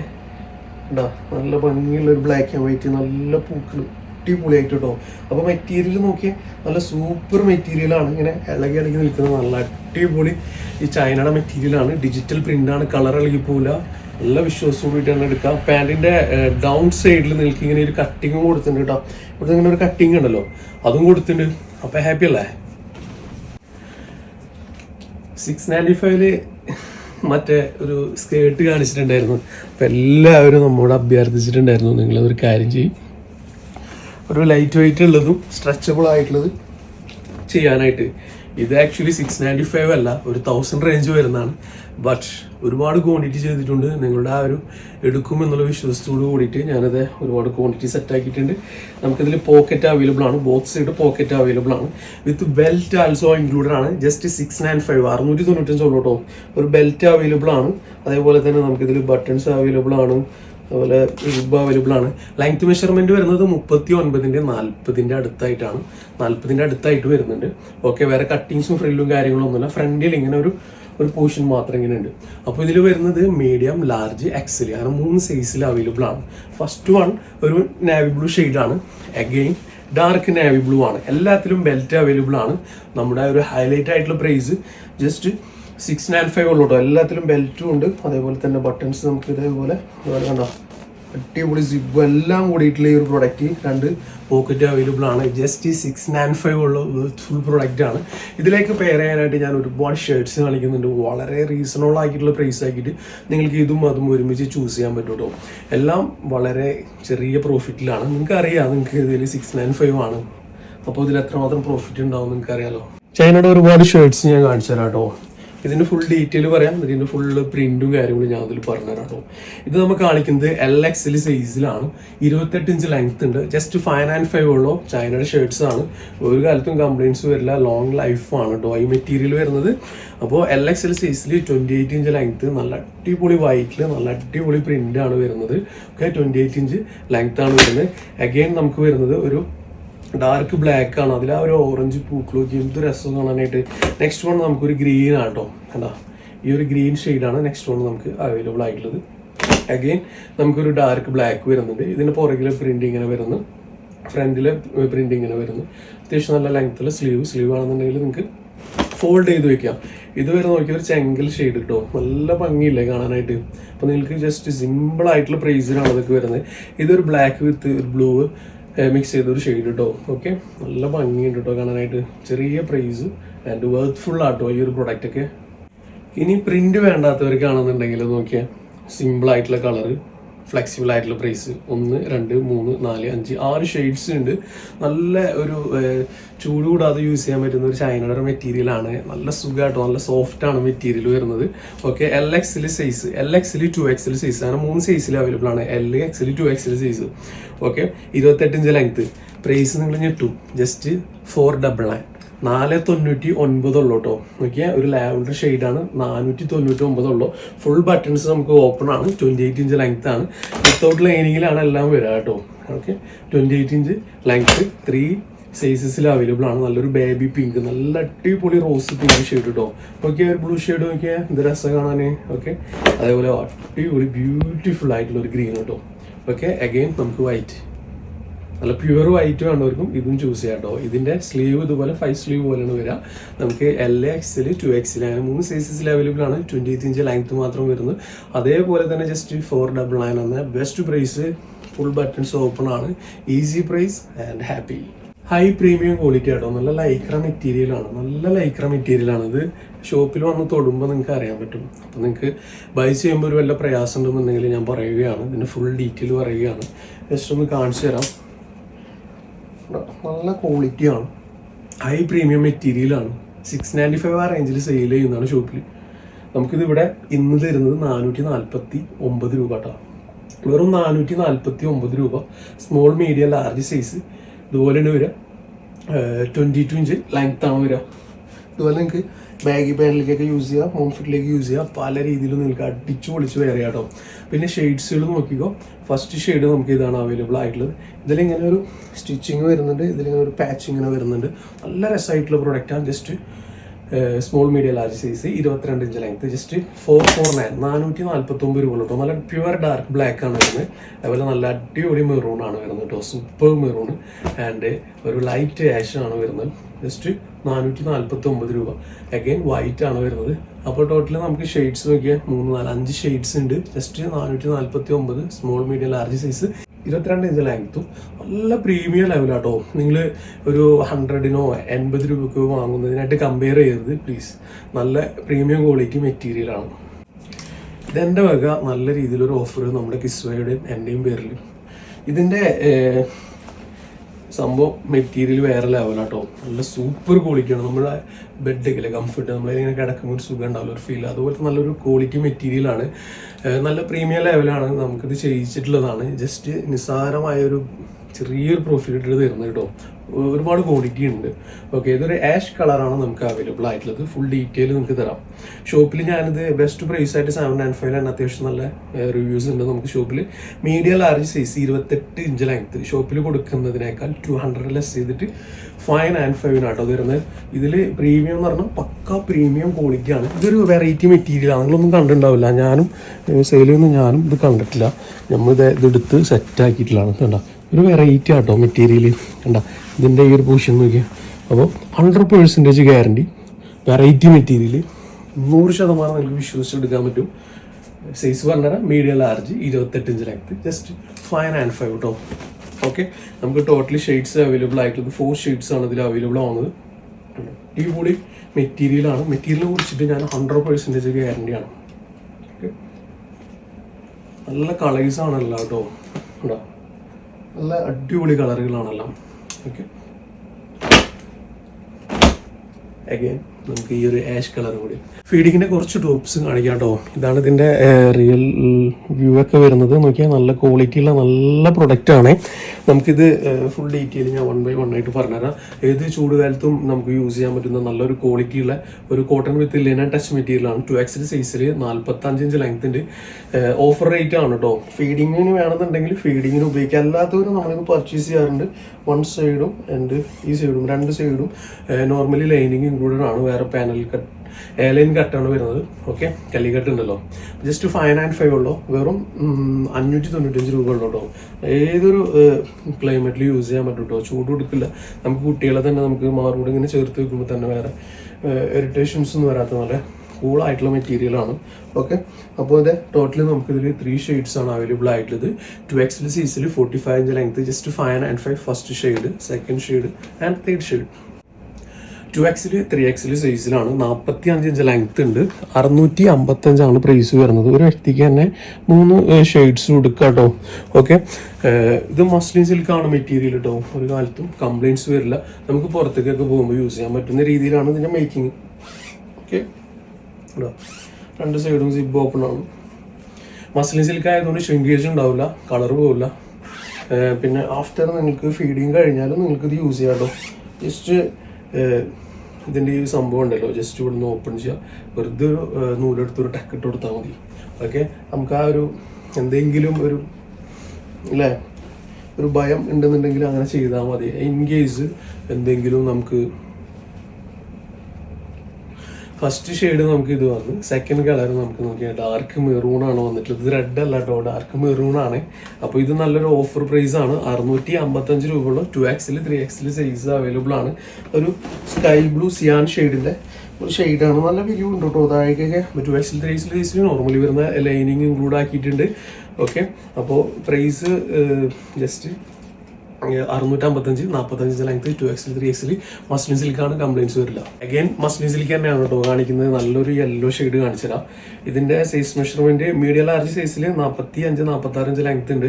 ഉണ്ടോ നല്ല ഭംഗിയുള്ള ഒരു ബ്ലാക്ക് ആൻഡ് വൈറ്റ് നല്ല പൂക്കൾ അടിപൊളിയായിട്ട് കേട്ടോ. അപ്പോൾ മെറ്റീരിയൽ നോക്കിയാൽ നല്ല സൂപ്പർ മെറ്റീരിയലാണ് ഇങ്ങനെ ഇളകി ഇളകി നിൽക്കുന്നത് നല്ല അടിപൊളി ഈ ചൈനയുടെ മെറ്റീരിയലാണ് ഡിജിറ്റൽ പ്രിന്റാണ് കളർ ഇളകി പോവില്ല. നല്ല കൂടിയിട്ട് തന്നെ എടുക്കാം പാന്റിന്റെ ഡൗൺ സൈഡിൽ നിങ്ങൾക്ക് ഇങ്ങനെ ഒരു കട്ടിങ്ങും കൊടുത്തിട്ടുണ്ട് കേട്ടോ. ഇവിടുത്തെ ഇങ്ങനെ ഒരു കട്ടിങ് ഉണ്ടല്ലോ. അതും കൊടുത്തിട്ടുണ്ട്. അപ്പോൾ ഹാപ്പി അല്ലേ? സിക്സ് നയന്റി ഫൈവിൽ മറ്റേ ഒരു സ്കേർട്ട് കാണിച്ചിട്ടുണ്ടായിരുന്നു. അപ്പം എല്ലാവരും നമ്മോട് അഭ്യർത്ഥിച്ചിട്ടുണ്ടായിരുന്നു നിങ്ങളതൊരു കാര്യം ചെയ്യും. ഒരു ലൈറ്റ് വെയിറ്റ് ഉള്ളതും സ്ട്രെച്ചബിൾ ആയിട്ടുള്ളത് ചെയ്യാനായിട്ട്. ഇത് ആക്ച്വലി സിക്സ് നയന്റി ഫൈവ് അല്ല ഒരു തൗസൻഡ് റേഞ്ച് വരുന്നതാണ്. ബട്ട് ഒരുപാട് ക്വാണ്ടിറ്റി ചെയ്തിട്ടുണ്ട്. നിങ്ങളുടെ ആ ഒരു എടുക്കും എന്നുള്ള വിശ്വാസത്തോട് കൂടിയിട്ട് ഞാനത് ഒരുപാട് ക്വാണ്ടിറ്റി സെറ്റ് ആക്കിയിട്ടുണ്ട്. നമുക്കിതിൽ പോക്കറ്റ് അവൈലബിൾ ആണ്. ബോത്ത് സൈഡ് പോക്കറ്റ് അവൈലബിൾ ആണ്. വിത്ത് ബെൽറ്റ് ആൾസോ ഇൻക്ലൂഡഡ് ആണ്. ജസ്റ്റ് സിക്സ് നയൻ ഫൈവ് അറുന്നൂറ്റി തൊണ്ണൂറ്റഞ്ച് ഉള്ളൂ കേട്ടോ ഒരു ബെൽറ്റ് അവൈലബിൾ ആണ്. അതേപോലെ തന്നെ നമുക്കിതിൽ ബട്ടൺസ് അവൈലബിൾ ആണ്. അതുപോലെ റിബ് അവൈലബിൾ ആണ്. ലെങ്ത് മെഷർമെന്റ് വരുന്നത് മുപ്പത്തി ഒൻപതിന്റെ നാൽപ്പതിന്റെ അടുത്തായിട്ടാണ്. നാൽപ്പതിന്റെ അടുത്തായിട്ട് വരുന്നുണ്ട്. ഓക്കെ വേറെ കട്ടിങ്സും ഫ്രില്ലും കാര്യങ്ങളൊന്നുമില്ല. ഫ്രണ്ടിൽ ഇങ്ങനെ ഒരു ഒരു പോർഷൻ മാത്രം ഇങ്ങനെ ഉണ്ട്. അപ്പോൾ ഇതിൽ വരുന്നത് മീഡിയം ലാർജ് എക്സൽ അങ്ങനെ മൂന്ന് സൈസിൽ അവൈലബിൾ ആണ്. ഫസ്റ്റ് വൺ ഒരു നാവി ബ്ലൂ ഷെയ്ഡാണ് അഗെയിൻ ഡാർക്ക് നാവി ബ്ലൂ ആണ്. എല്ലാത്തിലും ബെൽറ്റ് അവൈലബിൾ ആണ്. നമ്മുടെ ഒരു ഹൈലൈറ്റ് ആയിട്ടുള്ള price just six nine five ഉള്ളൂ എല്ലാത്തിലും ബെൽറ്റും ഉണ്ട്. അതേപോലെ തന്നെ ബട്ടൺസ് നമുക്ക് ഇതുപോലെ കണ്ടോ? അടിപൊളി സിബ് എല്ലാം കൂടിയിട്ടുള്ള ഈ ഒരു പ്രൊഡക്റ്റ് രണ്ട് പോക്കറ്റ് അവൈലബിൾ ആണ്. ജസ്റ്റ് സിക്സ് നയൻ ഫൈവ് ഉള്ള ഫുൾ പ്രൊഡക്റ്റ് ആണ്. ഇതിലേക്ക് പെയർ ചെയ്യാനായിട്ട് ഞാൻ ഒരുപാട് ഷർട്ട്സ് കാണിക്കുന്നുണ്ട്. വളരെ റീസണബിൾ ആക്കിയിട്ടുള്ള പ്രൈസ് ആക്കിയിട്ട് നിങ്ങൾക്ക് ഇതും അതും ഒരുമിച്ച് ചൂസ് ചെയ്യാൻ പറ്റും എല്ലാം വളരെ ചെറിയ പ്രോഫിറ്റിലാണ് നിങ്ങൾക്ക് അറിയാം നിങ്ങൾക്ക് ഇതിൽ സിക്സ് നയൻ ഫൈവ് ആണ്. അപ്പോൾ ഇതിൽ എത്രമാത്രം പ്രോഫിറ്റ് ഉണ്ടാവും നിങ്ങൾക്ക് അറിയാലോ ചൈനയുടെ ഒരുപാട് ഷർട്ട്സ് ഞാൻ കാണിച്ചു തരാം കേട്ടോ ഇതിന്റെ ഫുൾ ഡീറ്റെയിൽ പറയാം. ഇതിന്റെ ഫുൾ പ്രിന്റും കാര്യങ്ങളും ഞാൻ അതിൽ പറഞ്ഞുതരാം കേട്ടോ ഇത് നമ്മൾ കാണിക്കുന്നത് എൽ എക്സിൽ സൈസിലാണ് ഇരുപത്തെട്ട് ഇഞ്ച് ലെങ്ത് ഉണ്ട്. ജസ്റ്റ് ഫൈവ് ആൻഡ് ഫൈവ് ഉള്ളൂ. ചൈനയുടെ ഷർട്ട്സ് ആണ്. ഒരു കാലത്തും കംപ്ലയിൻസ് വരില്ല. ലോങ് ലൈഫാണ് കേട്ടോ ഈ മെറ്റീരിയൽ വരുന്നത്. അപ്പോൾ എൽ എക്സിൽ സൈസിൽ ട്വന്റി എയ്റ്റ് ഇഞ്ച് ലെങ്ത് നല്ല അടിപൊളി വൈറ്റിൽ നല്ല അടിപൊളി പ്രിന്റ് ആണ് വരുന്നത്. Okay twenty eight inch length ആണ് വരുന്നത്. അഗെയിൻ നമുക്ക് വരുന്നത് ഒരു ഡാർക്ക് ബ്ലാക്ക് ആണ്. അതിൽ ആ ഒരു ഓറഞ്ച് പൂക്കളൊക്കെ എന്ത് രസം കാണാനായിട്ട്. നെക്സ്റ്റ് വൺ നമുക്കൊരു ഗ്രീൻ ആണ് കേട്ടോ എന്താ ഈ ഒരു ഗ്രീൻ ആണ് നെക്സ്റ്റ് വൺ നമുക്ക് അവൈലബിൾ ആയിട്ടുള്ളത്. അഗെയിൻ നമുക്കൊരു ഡാർക്ക് ബ്ലാക്ക് വരുന്നുണ്ട്. ഇതിന്റെ പുറകിലെ പ്രിന്റ് ഇങ്ങനെ വരുന്നു. ഫ്രണ്ടിലെ പ്രിന്റ് ഇങ്ങനെ വരുന്നു. അത്യാവശ്യം നല്ല ലെങ്ത്തിൽ സ്ലീവ് സ്ലീവ് ആണെന്നുണ്ടെങ്കിൽ നിങ്ങൾക്ക് ഫോൾഡ് ചെയ്ത് വെക്കാം. ഇതുവരെ നോക്കിയ ഒരു ചെങ്കൽ ഷെയ്ഡ് കിട്ടോ നല്ല ഭംഗിയില്ലേ കാണാനായിട്ട്. അപ്പോൾ നിങ്ങൾക്ക് ജസ്റ്റ് സിമ്പിൾ ആയിട്ടുള്ള പ്രൈസിലാണ് അതൊക്കെ വരുന്നത്. ഇതൊരു ബ്ലാക്ക് വിത്ത് ഒരു ബ്ലൂ മിക്സ് ചെയ്തൊരു ഷെയ്ഡ് കേട്ടോ ഓക്കെ നല്ല ഭംഗിയുണ്ട് കേട്ടോ കാണാനായിട്ട്. ചെറിയ പ്രൈസ് ആൻഡ് വർത്ത് ആട്ടോ ഈ ഒരു പ്രൊഡക്റ്റൊക്കെ ഇനി പ്രിന്റ് വേണ്ടാത്തവർക്കാണെന്നുണ്ടെങ്കിൽ നോക്കിയാൽ സിമ്പിൾ ആയിട്ടുള്ള കളറ് ഫ്ലെക്സിബിൾ ആയിട്ടുള്ള പ്രൈസ് ഒന്ന് രണ്ട് മൂന്ന് നാല് അഞ്ച് ആറ് ഷെയ്ഡ്സ് ഉണ്ട്. നല്ല ഒരു ചൂട് കൂടാതെ യൂസ് ചെയ്യാൻ പറ്റുന്ന ഒരു ചൈനയുടെ മെറ്റീരിയൽ ആണ്. നല്ല സുഖമായിട്ടോ നല്ല സോഫ്റ്റ് ആണ് മെറ്റീരിയൽ വരുന്നത്. Okay L XL size L XL two XL size അങ്ങനെ മൂന്ന് സൈസിൽ അവൈലബിൾ ആണ്. L XL two XL size okay ഇരുപത്തെട്ട് ഇഞ്ച് ലെങ്ത് പ്രൈസ് നിങ്ങൾ ഞെട്ടും. ജസ്റ്റ് ഫോർ ഡബിൾ നയൻ നാല് തൊണ്ണൂറ്റി ഒൻപതുള്ളൂ കേട്ടോ നോക്കിയാൽ ഒരു ലാവൻഡർ ഷെയ്ഡാണ്. നാനൂറ്റി തൊണ്ണൂറ്റി ഒമ്പതുള്ളൂ ഫുൾ ബട്ടൺസ് നമുക്ക് ഓപ്പൺ ആണ്. ട്വന്റി എയ്റ്റ് ഇഞ്ച് ലെങ്ത് ആണ് വിത്തൗട്ട് ലൈനിങ്ങിലാണ് എല്ലാം വരിക കേട്ടോ okay twenty eight inch length three സൈസസിൽ available ആണ്. നല്ലൊരു ബേബി പിങ്ക് നല്ല അടിപൊളി റോസ് പിങ്ക് ഷെയ്ഡ് കേട്ടോ ഓക്കെ ഒരു ബ്ലൂ ഷെയ്ഡ് നോക്കിയാൽ എന്ത് രസം കാണാൻ ഓക്കെ അതേപോലെ അടിപൊളി ബ്യൂട്ടിഫുൾ ആയിട്ടുള്ള ഒരു ഗ്രീൻ കേട്ടോ ഓക്കെ അഗെയിൻ നമുക്ക് വൈറ്റ് നല്ല പ്യുവർ വൈറ്റ് വേണ്ടവർക്കും ഇതും ചൂസ് ചെയ്യാം കേട്ടോ ഇതിന്റെ സ്ലീവ് ഇതുപോലെ ഫൈവ് സ്ലീവ് പോലെയാണ് വരിക. നമുക്ക് എൽ എക്സിൽ ടു എക്സിൽ അങ്ങനെ മൂന്ന് സൈസസിൽ അവൈലബിൾ ആണ്. ട്വന്റി എയ്റ്റ് ഇഞ്ച് ലെങ്ത് മാത്രം വരുന്നു അതേപോലെ തന്നെ ജസ്റ്റ് ഫോർ ഡബിൾ നയൻ എന്ന best price full buttons open ആണ്. Easy price and happy high premium quality ആട്ടോ. നല്ല ലൈക്ര മെറ്റീരിയൽ ആണ്. നല്ല ലൈക്ര മെറ്റീരിയൽ ആണ് ഇത്. ഷോപ്പിൽ വന്ന് തൊടുമ്പോൾ നിങ്ങൾക്ക് അറിയാൻ പറ്റും. അപ്പോൾ നിങ്ങൾക്ക് ബൈ ചെയ്യുമ്പോൾ ഒരു വല്ല പ്രയാസം ഉണ്ടെന്നുണ്ടെങ്കിൽ ഞാൻ പറയുകയാണ്. ഇതിന്റെ ഫുൾ ഡീറ്റെയിൽ പറയുകയാണ്. ജസ്റ്റ് ഒന്ന് കാണിച്ചു തരാം നല്ല ക്വാളിറ്റിയാണ് ഹൈ പ്രീമിയം മെറ്റീരിയലാണ് സിക്സ് നയന്റി ഫൈവ് ആ റേഞ്ചിൽ സെയിൽ ചെയ്യുന്നതാണ് ഷോപ്പിൽ നമുക്കിത് ഇവിടെ ഇന്ന് തരുന്നത് നാനൂറ്റി നാൽപ്പത്തി ഒമ്പത് രൂപ കേട്ടോ വെറും നാനൂറ്റി നാൽപ്പത്തി ഒമ്പത് രൂപ. സ്മോൾ മീഡിയം ലാർജ് സൈസ് ഇതുപോലെ തന്നെ വരിക ട്വന്റി ടു ഇഞ്ച് ലെങ്ത്താണ് വരിക ഇതുപോലെ നിങ്ങൾക്ക് ബാഗി പാനലിലേക്കൊക്കെ യൂസ് ചെയ്യാം ഹോം ഫിറ്റിലേക്ക് യൂസ് ചെയ്യാം. പല രീതിയിലും നിങ്ങൾക്ക് അടിച്ചു പൊളിച്ച് വേറെ കേട്ടോ. പിന്നെ ഷെയ്ഡ്സുകൾ നോക്കിക്കോ. ഫസ്റ്റ് ഷെയ്ഡ് നമുക്ക് ഇതാണ് അവൈലബിൾ ആയിട്ടുള്ളത്. ഇതിലിങ്ങനെ ഒരു സ്റ്റിച്ചിങ് വരുന്നുണ്ട്. ഇതിലിങ്ങനെ ഒരു പാച്ച് ഇങ്ങനെ വരുന്നുണ്ട്. നല്ല രസമായിട്ടുള്ള പ്രൊഡക്റ്റാണ് just small medium large size ഇരുപത്തിരണ്ട് inch length just four four nine നാനൂറ്റി നാൽപ്പത്തി ഒമ്പത് രൂപ കേട്ടോ. നല്ല പ്യുവർ ഡാർക്ക് ബ്ലാക്ക് ആണ് വരുന്നത്. അതുപോലെ നല്ല അടിപൊളി മെറൂൺ ആണ് വരുന്നത് കേട്ടോ. സൂപ്പർ മെറൂൺ ആൻഡ് ഒരു ലൈറ്റ് ആഷ് ആണ് വരുന്നത്. ജസ്റ്റ് നാനൂറ്റി നാൽപ്പത്തി ഒമ്പത് രൂപ. അഗൈൻ വൈറ്റ് ആണ് വരുന്നത്. അപ്പോൾ ടോട്ടൽ നമുക്ക് ഷെയ്ഡ്സ് നോക്കിയാൽ മൂന്ന് നാല് അഞ്ച് ഷെയ്ഡ്സ് ഉണ്ട്. ജസ്റ്റ് നാനൂറ്റി നാൽപ്പത്തി ഒമ്പത് സ്മോൾ മീഡിയം ലാർജ് സൈസ് ഇരുപത്തിരണ്ട് ഇഞ്ച് ലെങ്ത്തും നല്ല പ്രീമിയം ലെവലാട്ടോ നിങ്ങൾ ഒരു ഹൺഡ്രഡിനോ എൺപത് രൂപയ്ക്കോ വാങ്ങുന്നതിനായിട്ട് കമ്പയർ ചെയ്യരുത് പ്ലീസ് നല്ല പ്രീമിയം ക്വാളിറ്റി മെറ്റീരിയലാണ് ഇതെന്റെ വക നല്ല രീതിയിലൊരു ഓഫർ നമ്മുടെ കിസ്വയുടെയും എന്റെയും പേരിൽ ഇതിന്റെ സംഭവം മെറ്റീരിയൽ വേറെ ലെവലാട്ടോ നല്ല സൂപ്പർ ക്വാളിറ്റിയാണ് നമ്മുടെ ബെഡൊക്കെ കംഫർട്ട് നമ്മളിങ്ങനെ കിടക്കുമ്പോൾ ഒരു സുഖം ഉണ്ടാവില്ല ഒരു ഫീൽ അതുപോലത്തെ നല്ലൊരു ക്വാളിറ്റി മെറ്റീരിയലാണ് നല്ല പ്രീമിയം ലെവലാണ് നമുക്കിത് ചെയ്യിച്ചിട്ടുള്ളതാണ്. ജസ്റ്റ് നിസ്സാരമായ ഒരു ചെറിയൊരു പ്രോഫിറ്റ് തരുന്നത് കേട്ടോ ഒരുപാട് ക്വാളിറ്റി ഉണ്ട്. ഓക്കെ ഇതൊരു ആഷ് കളറാണ് നമുക്ക് അവൈലബിൾ ആയിട്ടുള്ളത്. ഫുൾ ഡീറ്റെയിൽ നമുക്ക് തരാം. ഷോപ്പിൽ ഞാനിത് ബെസ്റ്റ് പ്രൈസ് ആയിട്ട് സെവൻ നയൻ ഫൈവ് ആണ് അത്യാവശ്യം നല്ല റിവ്യൂസ് ഉണ്ട് നമുക്ക് ഷോപ്പിൽ മീഡിയം ലാർജ് സൈസ് ഇരുപത്തെട്ട് ഇഞ്ച് ലെങ്ത് ഷോപ്പിൽ കൊടുക്കുന്നതിനേക്കാൾ ടു ഹൺഡ്രഡ് ലെസ് ചെയ്തിട്ട് ഫൈവ് നയൻ ഫൈവിനാട്ടോ വരുന്നത്. ഇതിൽ പ്രീമിയം എന്ന് പറഞ്ഞാൽ പക്ക പ്രീമിയം ക്വാളിറ്റിയാണ് ഇതൊരു വെറൈറ്റി മെറ്റീരിയലാണ് നിങ്ങളൊന്നും കണ്ടിട്ടുണ്ടാവില്ല. ഞാനും സെയിൽ ഞാനും ഇത് കണ്ടിട്ടില്ല. നമ്മൾ ഇത് ഇതെടുത്ത് സെറ്റ് ആക്കിയിട്ടുള്ളതാണ് കണ്ട ഒരു വെറൈറ്റി ആട്ടോ മെറ്റീരിയൽ കണ്ട? ഇതിന്റെ ഈ ഒരു പൂഷൻ നോക്കിയാൽ അപ്പോൾ hundred percentage guarantee variety material നൂറ് ശതമാനം നിങ്ങൾക്ക് വിശ്വസിച്ചെടുക്കാൻ പറ്റും. സൈസ് പറഞ്ഞാൽ മീഡിയം ലാർജ് ഇരുപത്തെട്ട് inch length just five and five കേട്ടോ ഓക്കെ നമുക്ക് ടോട്ടലി ഷെയ്ഡ്സ് അവൈലബിൾ ആയിട്ടുള്ളത് ഫോർ ഷെയ്ഡ്സ് ആണ് ഇതിൽ അവൈലബിൾ ആവുന്നത്. ഈ കൂടി മെറ്റീരിയലാണ് മെറ്റീരിയലിനെ കുറിച്ചിട്ട് ഞാൻ ഹൺഡ്രഡ് പെർസെന്റേജ് ഗ്യാരണ്ടിയാണ് ഓക്കെ നല്ല കളേഴ്സാണല്ലോ കേട്ടോ കേട്ടോ നല്ല അടിപൊളി കളറുകളാണെല്ലാം. ഓക്കെ അഗൈൻ നമുക്ക് ഈ ഒരു ആഷ് കളർ കൂടി. ഫീഡിങ്ങിന്റെ കുറച്ച് ടോപ്സ് കാണിക്കാം കേട്ടോ ഇതാണ് ഇതിന്റെ റിയൽ വ്യൂ ഒക്കെ വരുന്നത്. നോക്കിയാൽ നല്ല ക്വാളിറ്റി ഉള്ള നല്ല പ്രൊഡക്റ്റ് ആണ്. നമുക്കിത് ഫുൾ ഡീറ്റെയിൽ ഞാൻ വൺ ബൈ വൺ ആയിട്ട് പറഞ്ഞുതരാം. ഏത് ചൂടുകാലത്തും നമുക്ക് യൂസ് ചെയ്യാൻ പറ്റുന്ന നല്ലൊരു ക്വാളിറ്റി ഉള്ള ഒരു cotton with linen touch material ആണ്. ടു എക്സിൽ സൈസിൽ നാൽപ്പത്തി ഇഞ്ച് ലെങ്ത്തിന്റെ ഓഫർ റേറ്റ് ആണ് കേട്ടോ ഫീഡിങ്ങിന് വേണമെന്നുണ്ടെങ്കിൽ ഫീഡിങ്ങിന് ഉപയോഗിക്കാം അല്ലാത്തവരും നമ്മളിത് പർച്ചേസ് ചെയ്യാറുണ്ട്. വൺ സൈഡും ആൻഡ് ഈ സൈഡും രണ്ട് സൈഡും നോർമലി ലൈനിങ് ഇൻക്ലൂഡഡ് ആണ്. വേറെ പാനൽ കട്ട് എയർലൈൻ കട്ടാണ് വരുന്നത്. ഓക്കെ കല്ലിക്കട്ട് ഉണ്ടല്ലോ. ജസ്റ്റ് ഫൈവ് നയൻ ഫൈവ് ഉള്ളൂ. വെറും അഞ്ഞൂറ്റി തൊണ്ണൂറ്റഞ്ച് രൂപ ഉള്ളൂ കേട്ടോ ഏതൊരു ക്ലൈമറ്റിൽ യൂസ് ചെയ്യാൻ പറ്റും കേട്ടോ ചൂട് കൊടുക്കില്ല. നമുക്ക് കുട്ടികളെ തന്നെ നമുക്ക് മാറൂടെ ഇങ്ങനെ ചേർത്ത് വെക്കുമ്പോൾ തന്നെ വേറെ ഇറിറ്റേഷൻസ് ഒന്നും വരാത്ത നല്ല മെറ്റീരിയൽ ആണ്. ഓക്കെ അപ്പോൾ ഇത് ടോട്ടലി നമുക്കിതിൽ ത്രീ ഷെയ്ഡ്സ് ആണ് അവൈലബിൾ ആയിട്ടുള്ളത്. Two XL സീസിൽ forty five inch length just five and five first shade second shade and third shade two XL three XL സൈസിലാണ് നാൽപ്പത്തി അഞ്ച് ഇഞ്ച് ലെങ്ത് ഉണ്ട്. അറുന്നൂറ്റി അമ്പത്തഞ്ചാണ് പ്രൈസ് വരുന്നത്. ഒരു വ്യക്തിക്ക് തന്നെ മൂന്ന് ഷെയ്ഡ്സ് കൊടുക്കുക കേട്ടോ ഓക്കെ ഇത് മസ്ലിൻ സിൽക്കാണ് മെറ്റീരിയൽ കേട്ടോ ഒരു കാലത്തും കംപ്ലയിൻസ് വരില്ല. നമുക്ക് പുറത്തേക്കൊക്കെ പോകുമ്പോൾ യൂസ് ചെയ്യാൻ പറ്റുന്ന രീതിയിലാണ് ഇതിന്റെ മേക്കിംഗ് ഓക്കെ രണ്ട് സൈഡും സിബ് ഓപ്പൺ ആണ്. മസ്ലിൻ സിൽക്ക് ആയതുകൊണ്ട് ഷ്രിങ്കേജ് ഉണ്ടാവില്ല. കളർ പോവില്ല. പിന്നെ ആഫ്റ്റർ നിങ്ങൾക്ക് ഫീഡിങ് കഴിഞ്ഞാലും നിങ്ങൾക്ക് ഇത് യൂസ് ചെയ്യാം കേട്ടോ ജസ്റ്റ് ഇതിന്റെ ഈ സംഭവം ഉണ്ടല്ലോ. ജസ്റ്റ് ഇവിടുന്ന് ഓപ്പൺ ചെയ്യുക വെറുതെ ഒരു നൂലെടുത്ത് ഒരു ടക്കിട്ട് കൊടുത്താൽ മതി. ഓക്കെ നമുക്ക് ആ ഒരു എന്തെങ്കിലും ഒരു അല്ലേ ഒരു ഭയം ഉണ്ടെന്നുണ്ടെങ്കിൽ അങ്ങനെ ചെയ്താൽ മതി. ഇൻ കേസ് എന്തെങ്കിലും നമുക്ക് ഫസ്റ്റ് ഷെയ്ഡ് നമുക്ക് ഇത് വന്നു. സെക്കൻഡ് കളർ നമുക്ക് നോക്കിയാൽ ഡാർക്ക് മെറൂൺ ആണ് വന്നിട്ടുള്ളത്. ഇത് റെഡ് അല്ല കേട്ടോ. ഡാർക്ക് മെറൂൺ ആണ്. അപ്പോൾ ഇത് നല്ലൊരു ഓഫർ പ്രൈസ് ആണ്. അറുന്നൂറ്റി അമ്പത്തഞ്ച് രൂപയുള്ള two XL three XL size available ആണ്. ഒരു സ്കൈ ബ്ലൂ സിയാൻ ഷെയ്ഡിന്റെ ഒരു ഷെയ്ഡാണ് നല്ല വ്യൂ ഉണ്ട് കേട്ടോ. താഴേക്കൊക്കെ ടു എക്സിൽ ത്രീ എക്സിൽ സൈസിൽ നോർമലി വരുന്ന ലൈനിങ് ഇൻക്ലൂഡ് ആക്കിയിട്ടുണ്ട്. ഓക്കെ അപ്പോൾ പ്രൈസ് ജസ്റ്റ് അറുന്നൂറ്റമ്പത്തഞ്ച് നാൽപ്പത്തഞ്ച് length two XL three XL muslin സിൽക്കാണ് complaints വരില്ല. അഗൈൻ മസ്ലിൻ സിൽക്ക് തന്നെയാണ് കേട്ടോ കാണിക്കുന്നത്. നല്ലൊരു യെല്ലോ ഷെയ്ഡ് കാണിച്ചുതരാം ഇതിന്റെ സൈസ് മെഷർമെന്റ് മീഡിയം ലാർജ് സൈസിൽ നാൽപ്പത്തി അഞ്ച് നാൽപ്പത്തി ആറ് ലെങ്ത് ഉണ്ട്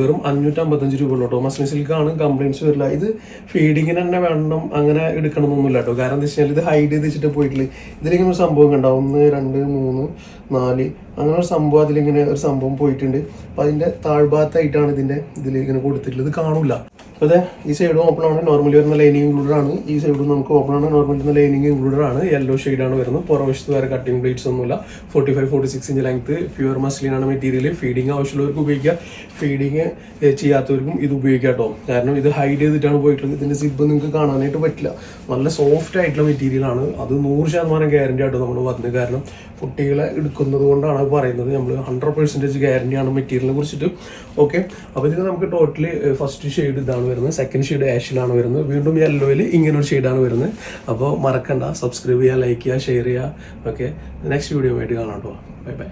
വെറും അഞ്ഞൂറ്റമ്പത്തഞ്ച് രൂപ കേട്ടോ മസ്ലിൻ സിൽക്കാണ് കംപ്ലൈന്റ്സ് വരില്ല. ഇത് ഫീഡിങ്ങിന് തന്നെ വേണം അങ്ങനെ എടുക്കണമെന്നൊന്നുമില്ല കേട്ടോ കാരണം എന്താ വെച്ചാൽ ഇത് ഹൈഡ് ചെയ്ത് വെച്ചിട്ട് പോയിട്ടില്ല? ഇതിലേക്ക് സംഭവം കണ്ടോ ഒന്ന് രണ്ട് മൂന്ന് നാല് അങ്ങനെ ഒരു സംഭവം അതിലിങ്ങനെ ഒരു സംഭവം പോയിട്ടുണ്ട്. അപ്പൊ അതിന്റെ താഴ്ഭാഗത്തായിട്ടാണ് ഇതിന്റെ ഇതിൽ ഇങ്ങനെ കൊടുത്തിട്ടുള്ളത് കാണൂല. അപ്പൊ അതെ ഈ സൈഡും ഓപ്പൺ ആണ്. നോർമലി വരുന്ന ലൈനിങ് ഇൻക്ലൂഡഡ് ആണ്. ഈ സൈഡും നമുക്ക് ഓപ്പൺ ആണ്. നോർമലി വരുന്ന ലൈനിങ് ഇൻക്ലൂഡഡ് ആണ്. യെല്ലോ ആണ് വരുന്നത്. പുറവശത്ത് വേറെ കട്ടിംഗ് പ്ലേറ്റ്സ് ഒന്നുമില്ല. Forty five forty six inch length pure muslin ആണ് മെറ്റീരിയൽ ഫീഡിങ് ആവശ്യമുള്ളവർക്ക് ഉപയോഗിക്കുക ഫീഡിങ് ചെയ്യാത്തവർക്കും ഇത് ഉപയോഗിക്കാം കേട്ടോ. കാരണം ഇത് ഹൈഡ് ചെയ്തിട്ടാണ് പോയിട്ടുള്ളത്. ഇതിന്റെ സിബ് നിങ്ങൾക്ക് കാണാനായിട്ട് പറ്റില്ല. നല്ല സോഫ്റ്റ് ആയിട്ടുള്ള മെറ്റീരിയൽ ആണ്. അത് നൂറ് ശതമാനം ഗ്യാരണ്ടി ആട്ടോ നമ്മൾ വന്നത്. കാരണം കുട്ടികളെ എടുക്കുന്നത് കൊണ്ടാണ് അത് പറയുന്നത്. നമ്മൾ ഹൺഡ്രഡ് പെർസെന്റേജ് ഗ്യാരണ്ടി ആണ് മെറ്റീരിയലിനെ കുറിച്ചിട്ട്. ഓക്കെ അപ്പോൾ ഇതിന് നമുക്ക് ടോട്ടലി ഫസ്റ്റ് ഷെയ്ഡ് ഇതാണ് വരുന്നത്. സെക്കൻഡ് ഷെയ്ഡ് ആഷിലാണ് വരുന്നത്. വീണ്ടും യെല്ലോയിൽ ഇങ്ങനെ ഒരു ഷെയ്ഡാണ് വരുന്നത്. അപ്പോൾ മറക്കണ്ട. സബ്സ്ക്രൈബ് ചെയ്യുക ലൈക്ക് ചെയ്യുക ഷെയർ ചെയ്യുക ഓക്കെ നെക്സ്റ്റ് വീഡിയോ ആയിട്ട് കാണാം കേട്ടോ ബൈ ബൈ